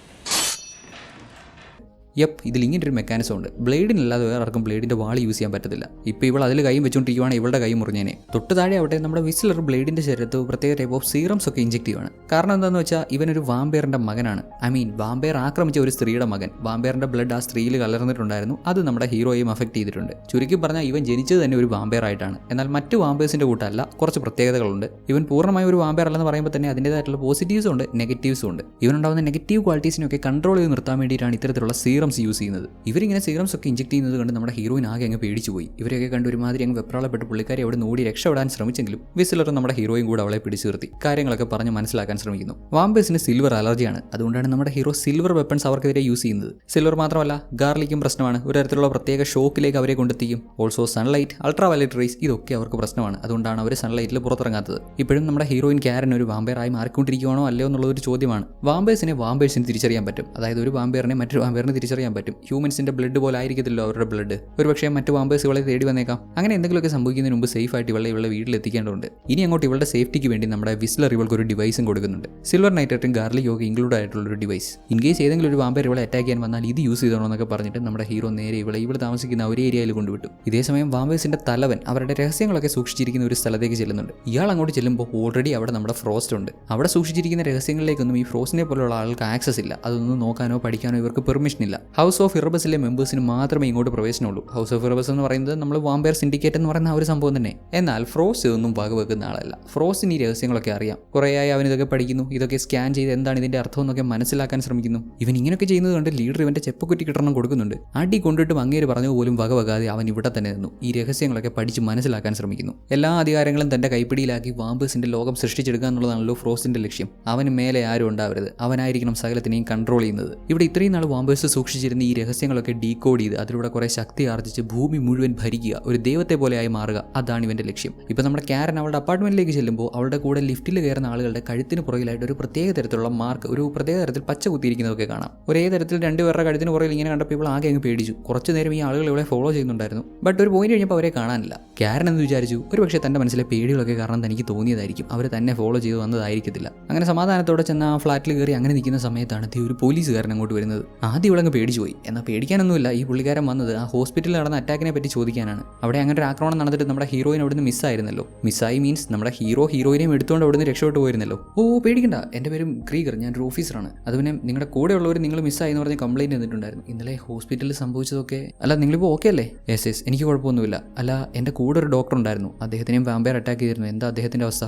[SPEAKER 1] യപ്പ് ഇതിൽ ഇങ്ങനെ ഒരു മെക്കാനിസം ഉണ്ട്. ബ്ലേഡിനല്ലാതെ വേറെ ആർക്കും ബ്ലേഡിന്റെ വാൾ യൂസ് ചെയ്യാൻ പറ്റത്തില്ല. ഇപ്പോൾ ഇവൾ അതിൽ കൈയും വെച്ചുകൊണ്ടിരിക്കുവാണ് ഇവളുടെ കൈ മുറിഞ്ഞേനെ. തൊട്ട് താഴെ ആവട്ടെ നമ്മുടെ വിസിലർ ബ്ലേഡിന്റെ ശരീരത്ത് പ്രത്യേക ടൈപ്പ് ഓഫ് സീറംസ് ഒക്കെ ഇഞ്ചെക്ട് ചെയ്യുവാണ്. കാരണം എന്താണെന്ന് വെച്ചാൽ ഒരു വാമ്പയറിന്റെ മകനാണ്. ഐ മീൻ വാമ്പയർ ആക്രമിച്ച ഒരു സ്ത്രീയുടെ മകൻ. വാമ്പയറിന്റെ ബ്ലഡ് ആ സ്ത്രീയിൽ കലർന്നിട്ടുണ്ടായിരുന്നു. അത് നമ്മുടെ ഹീറോയെയും അഫക്ട് ചെയ്തിട്ടുണ്ട്. ചുരുക്കി പറഞ്ഞാൽ ഇവൻ ജനിച്ചത് തന്നെ ഒരു വാമ്പയർ ആയിട്ടാണ്. എന്നാൽ മറ്റ് വാമ്പേഴ്സിന്റെ കൂട്ടല്ല കുറച്ച് പ്രത്യേകതകളുണ്ട്. ഇവൻ പൂർണമായ ഒരു വാമ്പയർ അല്ലെന്ന് പറയുമ്പോൾ തന്നെ അതിന്റെതായിട്ടുള്ള പോസിറ്റീവ്സും ഉണ്ട് നെഗറ്റീവ്സും ഉണ്ട്. ഇവനുണ്ടാവുന്ന നെഗറ്റീവ് ക്വാളിറ്റീസിനൊക്കെ കൺട്രോൾ ചെയ്ത് നിർത്താൻ വേണ്ടിയിട്ടാണ് ഇത്തരത്തിലുള്ള സീറംസ് യൂസ് ചെയ്യുന്നത്. ഇവരിങ്ങനെ സീറംസ് ഒക്കെ ഇഞ്ചെക്ട് ചെയ്യുന്നത് കണ്ട് നമ്മുടെ ഹീറോയിൻ ആകെ അങ്ങ് പേടിച്ചു പോയി. ഇവരെയൊക്കെ കണ്ട് ഒരുമാതിരി അങ്ങ് വെപ്രാളപ്പെട്ട് പുള്ളിക്കാരി അവിടെ നോടി രക്ഷപ്പെടാൻ ശ്രമിച്ചെങ്കിലും വിസിലറും നമ്മുടെ ഹീറോയും കൂടെ അവളെ പിടിച്ചു നിർത്തി. കാര്യങ്ങളൊക്കെ പറഞ്ഞ് മനസ്സിലാക്കാൻ ശ്രമിക്കുന്നു. വാമ്പേഴ്സിന് സിൽവർ അലർജിയാണ് അതുകൊണ്ടാണ് നമ്മുടെ ഹീറോ സിൽവർ വെപ്പൺസ് അവർക്കെതിരെ യൂസ് ചെയ്യുന്നത്. സിൽവർ മാത്രമല്ല ഗാർലിക്കും പ്രശ്നമാണ്. ഒരു തരത്തിലുള്ള പ്രത്യേക ഷോക്കിലേക്ക് അവരെ കൊണ്ടെത്തിക്കും. Also sunlight ultra violet rays ഇതൊക്കെ അവർക്ക് പ്രശ്നമാണ്. അതുകൊണ്ടാണ് അവർ സൺലൈറ്റിൽ പുറത്തിറങ്ങാത്തത്. ഇപ്പോഴും നമ്മുടെ ഹീറോയിൻ ക്യാരൻ ഒരു വാമ്പയറായി മാറിക്കൊണ്ടിരിക്കുകയാണോ അല്ലയോ എന്നുള്ളത് ഒരു ചോദ്യമാണ്. വാമ്പേഴ്സിനെ വാമ്പേഴ്സിന് തിരിച്ചറിയാൻ പറ്റും. അതായത് ഒരു വാമ്പയറിനെ മറ്റൊരു വാമ്പയറിനെ പറ്റും. ഹ്യൂമൻസിന്റെ ബ്ലഡ് പോലെ ആയിരിക്കത്തില്ലോ അവരുടെ ബ്ലഡ് ഒരുപക്ഷേ മറ്റു വാമ്പേഴ്സ് ഇവളെ തേടി വന്നേക്കാം. അങ്ങനെ എന്തെങ്കിലുമൊക്കെ സംഭവിക്കുന്നതിന് മുമ്പ് സേഫ് ആയിട്ട് ഇവളെ ഇവളുടെ വീട്ടിൽ എത്തിക്കേണ്ടതുണ്ട് ഇനി അങ്ങോട്ട് ഇവളുടെ സേഫ്റ്റിക്ക് വേണ്ടി നമ്മുടെ വിസ്ലർ ഇവൾക്ക് ഒരു ഡിവൈസും കൊടുക്കുന്നുണ്ട്. സിൽവർ നൈറ്റേറ്റും ഗാർലിക് യോഗ ഇൻക്ലൂഡ് ആയിട്ടുള്ള ഒരു ഡിവൈസ് ഇൻ കേസ് ഏതെങ്കിലും ഒരു വാമ്പേർ ഇവളെ അറ്റാക്ക് ചെയ്യാൻ വന്നാൽ ഇത് യൂസ് ചെയ്തോണോ എന്നൊക്കെ പറഞ്ഞിട്ട് നമ്മുടെ ഹീറോ നേരെ ഇവളെ ഇവിടെ താമസിക്കുന്ന ഒരു ഏരിയയിൽ കൊണ്ടുവിട്ടു. ഇതേസമയം വാമ്പേഴ്സിന്റെ തലവൻ അവരുടെ രഹസ്യങ്ങളൊക്കെ സൂക്ഷിച്ചിരിക്കുന്ന ഒരു സ്ഥലത്തേക്ക് ചെല്ലുന്നുണ്ട്. ഇയാൾ അങ്ങോട്ട് ചെല്ലുമ്പോൾ ഓൾറെഡി അവിടെ നമ്മുടെ ഫ്രോസ്റ്റ് ഉണ്ട്. അവിടെ സൂക്ഷിച്ചിരിക്കുന്ന രഹസ്യങ്ങളിലേക്കൊന്നും ഈ ഫ്രോസ്റ്റിനെ പോലുള്ള ആൾക്ക് ആക്സസ് ഇല്ല. അതൊന്നും നോക്കാനോ പഠിക്കാനോ ഇവർക്ക് പെർമിഷൻ ഇല്ല. ഹൗസ് ഓഫ് ഇറബസിലെ മെമ്പേഴ്സിന് മാത്രമേ ഇങ്ങോട്ട് പ്രവേശനമുള്ളൂ. ഹൗസ് ഓഫ് ഇറബസ് എന്ന് പറയുന്നത് നമ്മൾ വാമ്പയർ സിൻഡിക്കേറ്റ് എന്ന് പറയുന്ന ആ ഒരു സംഭവം തന്നെ. എന്നാൽ ഫ്രോസ് ഇതൊന്നും വകവെക്കുന്ന ആളല്ല. ഫ്രോസിന് ഈ രഹസ്യങ്ങളൊക്കെ അറിയാം. കുറേയായി അവൻ ഇതൊക്കെ പഠിക്കുന്നു. ഇതൊക്കെ സ്കാൻ ചെയ്ത് എന്താണ് ഇതിന്റെ അർത്ഥം എന്നൊക്കെ മനസ്സിലാക്കാൻ ശ്രമിക്കുന്നു. ഇവൻ ഇങ്ങനെയൊക്കെ ചെയ്യുന്നത് കൊണ്ട് ലീഡർ ഇവന്റെ ചെപ്പക്കുറ്റി കിട്ടണം കൊടുക്കുന്നുണ്ട്. അടി കൊണ്ടിട്ടും അങ്ങേര് പറഞ്ഞു പോലും വകവകാതെ അവൻ ഇവിടെ തന്നെ നിന്നു. ഈ രഹസ്യങ്ങളൊക്കെ പഠിച്ച് മനസ്സിലാക്കാൻ ശ്രമിക്കുന്നു. എല്ലാ അധികാരങ്ങളും തന്റെ കൈപ്പിടിയിലാക്കി വാമ്പേഴ്സിന്റെ ലോകം സൃഷ്ടിച്ചെടുക്കുക എന്നുള്ളതാണല്ലോ ഫ്രോസിന്റെ ലക്ഷ്യം. അവന് മേലെ ആരും ഉണ്ടാവരുത്. അവനായിരിക്കണം സകലത്തിനെയും കൺട്രോൾ ചെയ്യുന്നത്. ഇവിടെ ഇത്രയും നാൾ വാമ്പേഴ്സ് സൂക്ഷിച്ചിരുന്ന ഈ രഹസ്യങ്ങളൊക്കെ ഡീകോഡ് ചെയ്ത് അതിലൂടെ കുറെ ശക്തി ആർജിച്ച് ഭൂമി മുഴുവൻ ഭരിക്കുക ഒരു ദൈവത്തെ പോലെയായി മാറുക അതാണ് ഇവന്റെ ലക്ഷ്യം. ഇപ്പൊ നമ്മുടെ കാരൻ അവളുടെ അപ്പാർട്ട്മെന്റിലേക്ക് ചെല്ലുമ്പോൾ അവളുടെ കൂടെ ലിഫ്റ്റിൽ കയറുന്ന ആളുകളുടെ കഴുത്തിന് പുറകിലായിട്ട് ഒരു പ്രത്യേക തരത്തിലുള്ള മാർക്ക് ഒരു പ്രത്യേക തരത്തിൽ പച്ച കുത്തിയിരിക്കുന്നതൊക്കെ കാണാം. ഒരേ തരത്തിൽ രണ്ടുപേരുടെ കഴുത്തിന് പുറകിൽ ഇങ്ങനെ കണ്ടപ്പോൾ ഇവൾ ആകെ അങ്ങ് പേടിച്ചു. കുറച്ചു നേരം ഈ ആളുകൾ ഇവളെ ഫോളോ ചെയ്യുന്നുണ്ടായിരുന്നു. ബട്ട് ഒരു പോയിന്റ് കഴിഞ്ഞപ്പോൾ അവരെ കാണാനില്ല. കാരൻ എന്ന് വിചാരിച്ചു ഒരു പക്ഷേ തന്റെ മനസ്സിലെ പേടികളൊക്കെ കാരണം തനിക്ക് തോന്നിയതായിരിക്കും. അവർ തന്നെ ഫോളോ ചെയ്ത് വന്നതായിരിക്കത്തില്ല. അങ്ങനെ സമാധാനത്തോടെ ചെന്ന ആ ഫ്ലാറ്റിൽ കയറി അങ്ങനെ നിൽക്കുന്ന സമയത്താണ് ദേ ഒരു പോലീസുകാരൻ അങ്ങോട്ട് വരുന്നത്. ആദ്യം ഇവളങ്ങ് പേടിച്ചു പോയി എന്നാൽ പേടിക്കാനൊന്നുമില്ല. ഈ പുള്ളിക്കാരൻ വന്നത് ആ ഹോസ്പിറ്റലിൽ നടന്ന അറ്റാക്കിനെ പറ്റി ചോദിക്കാനാണ്. അവിടെ അങ്ങനെ ഒരു ആക്രമണം നടന്നിട്ട് നമ്മുടെ ഹീറോയിൻ അവിടുന്ന് മിസ്സായിരുന്നല്ലോ. മിസ്സായി മീൻസ് നമ്മുടെ ഹീറോ ഹീറോയിനെയും എടുത്തുകൊണ്ട് അവിടുന്ന് രക്ഷപ്പെട്ടു പോയിരുന്നല്ലോ. ഓ പേടിക്കണ്ട. എന്റെ പേരും ക്രീഗർ ഞാൻ ഒരു ഓഫീസറാണ്. പിന്നെ നിങ്ങളുടെ കൂടെയുള്ളവർ നിങ്ങൾ മിസ്സായി എന്ന് പറഞ്ഞ് കംപ്ലൈന്റ് തന്നിട്ടുണ്ടായിരുന്നു ഇന്നലെ ഹോസ്പിറ്റലിൽ സംഭവിച്ചതൊക്കെ അല്ല നിങ്ങളിപ്പോൾ ഓക്കെ അല്ലേ? എസ് എസ് എനിക്ക് കുഴപ്പമൊന്നുമില്ല. അല്ല എന്റെ കൂടെ ഒരു ഡോക്ടർ ഉണ്ടായിരുന്നു. അദ്ദേഹത്തിനെയും വാമ്പയർ അറ്റാക്ക് ചെയ്തിരുന്നു. എന്താ അദ്ദേഹത്തിന്റെ അവസ്ഥ?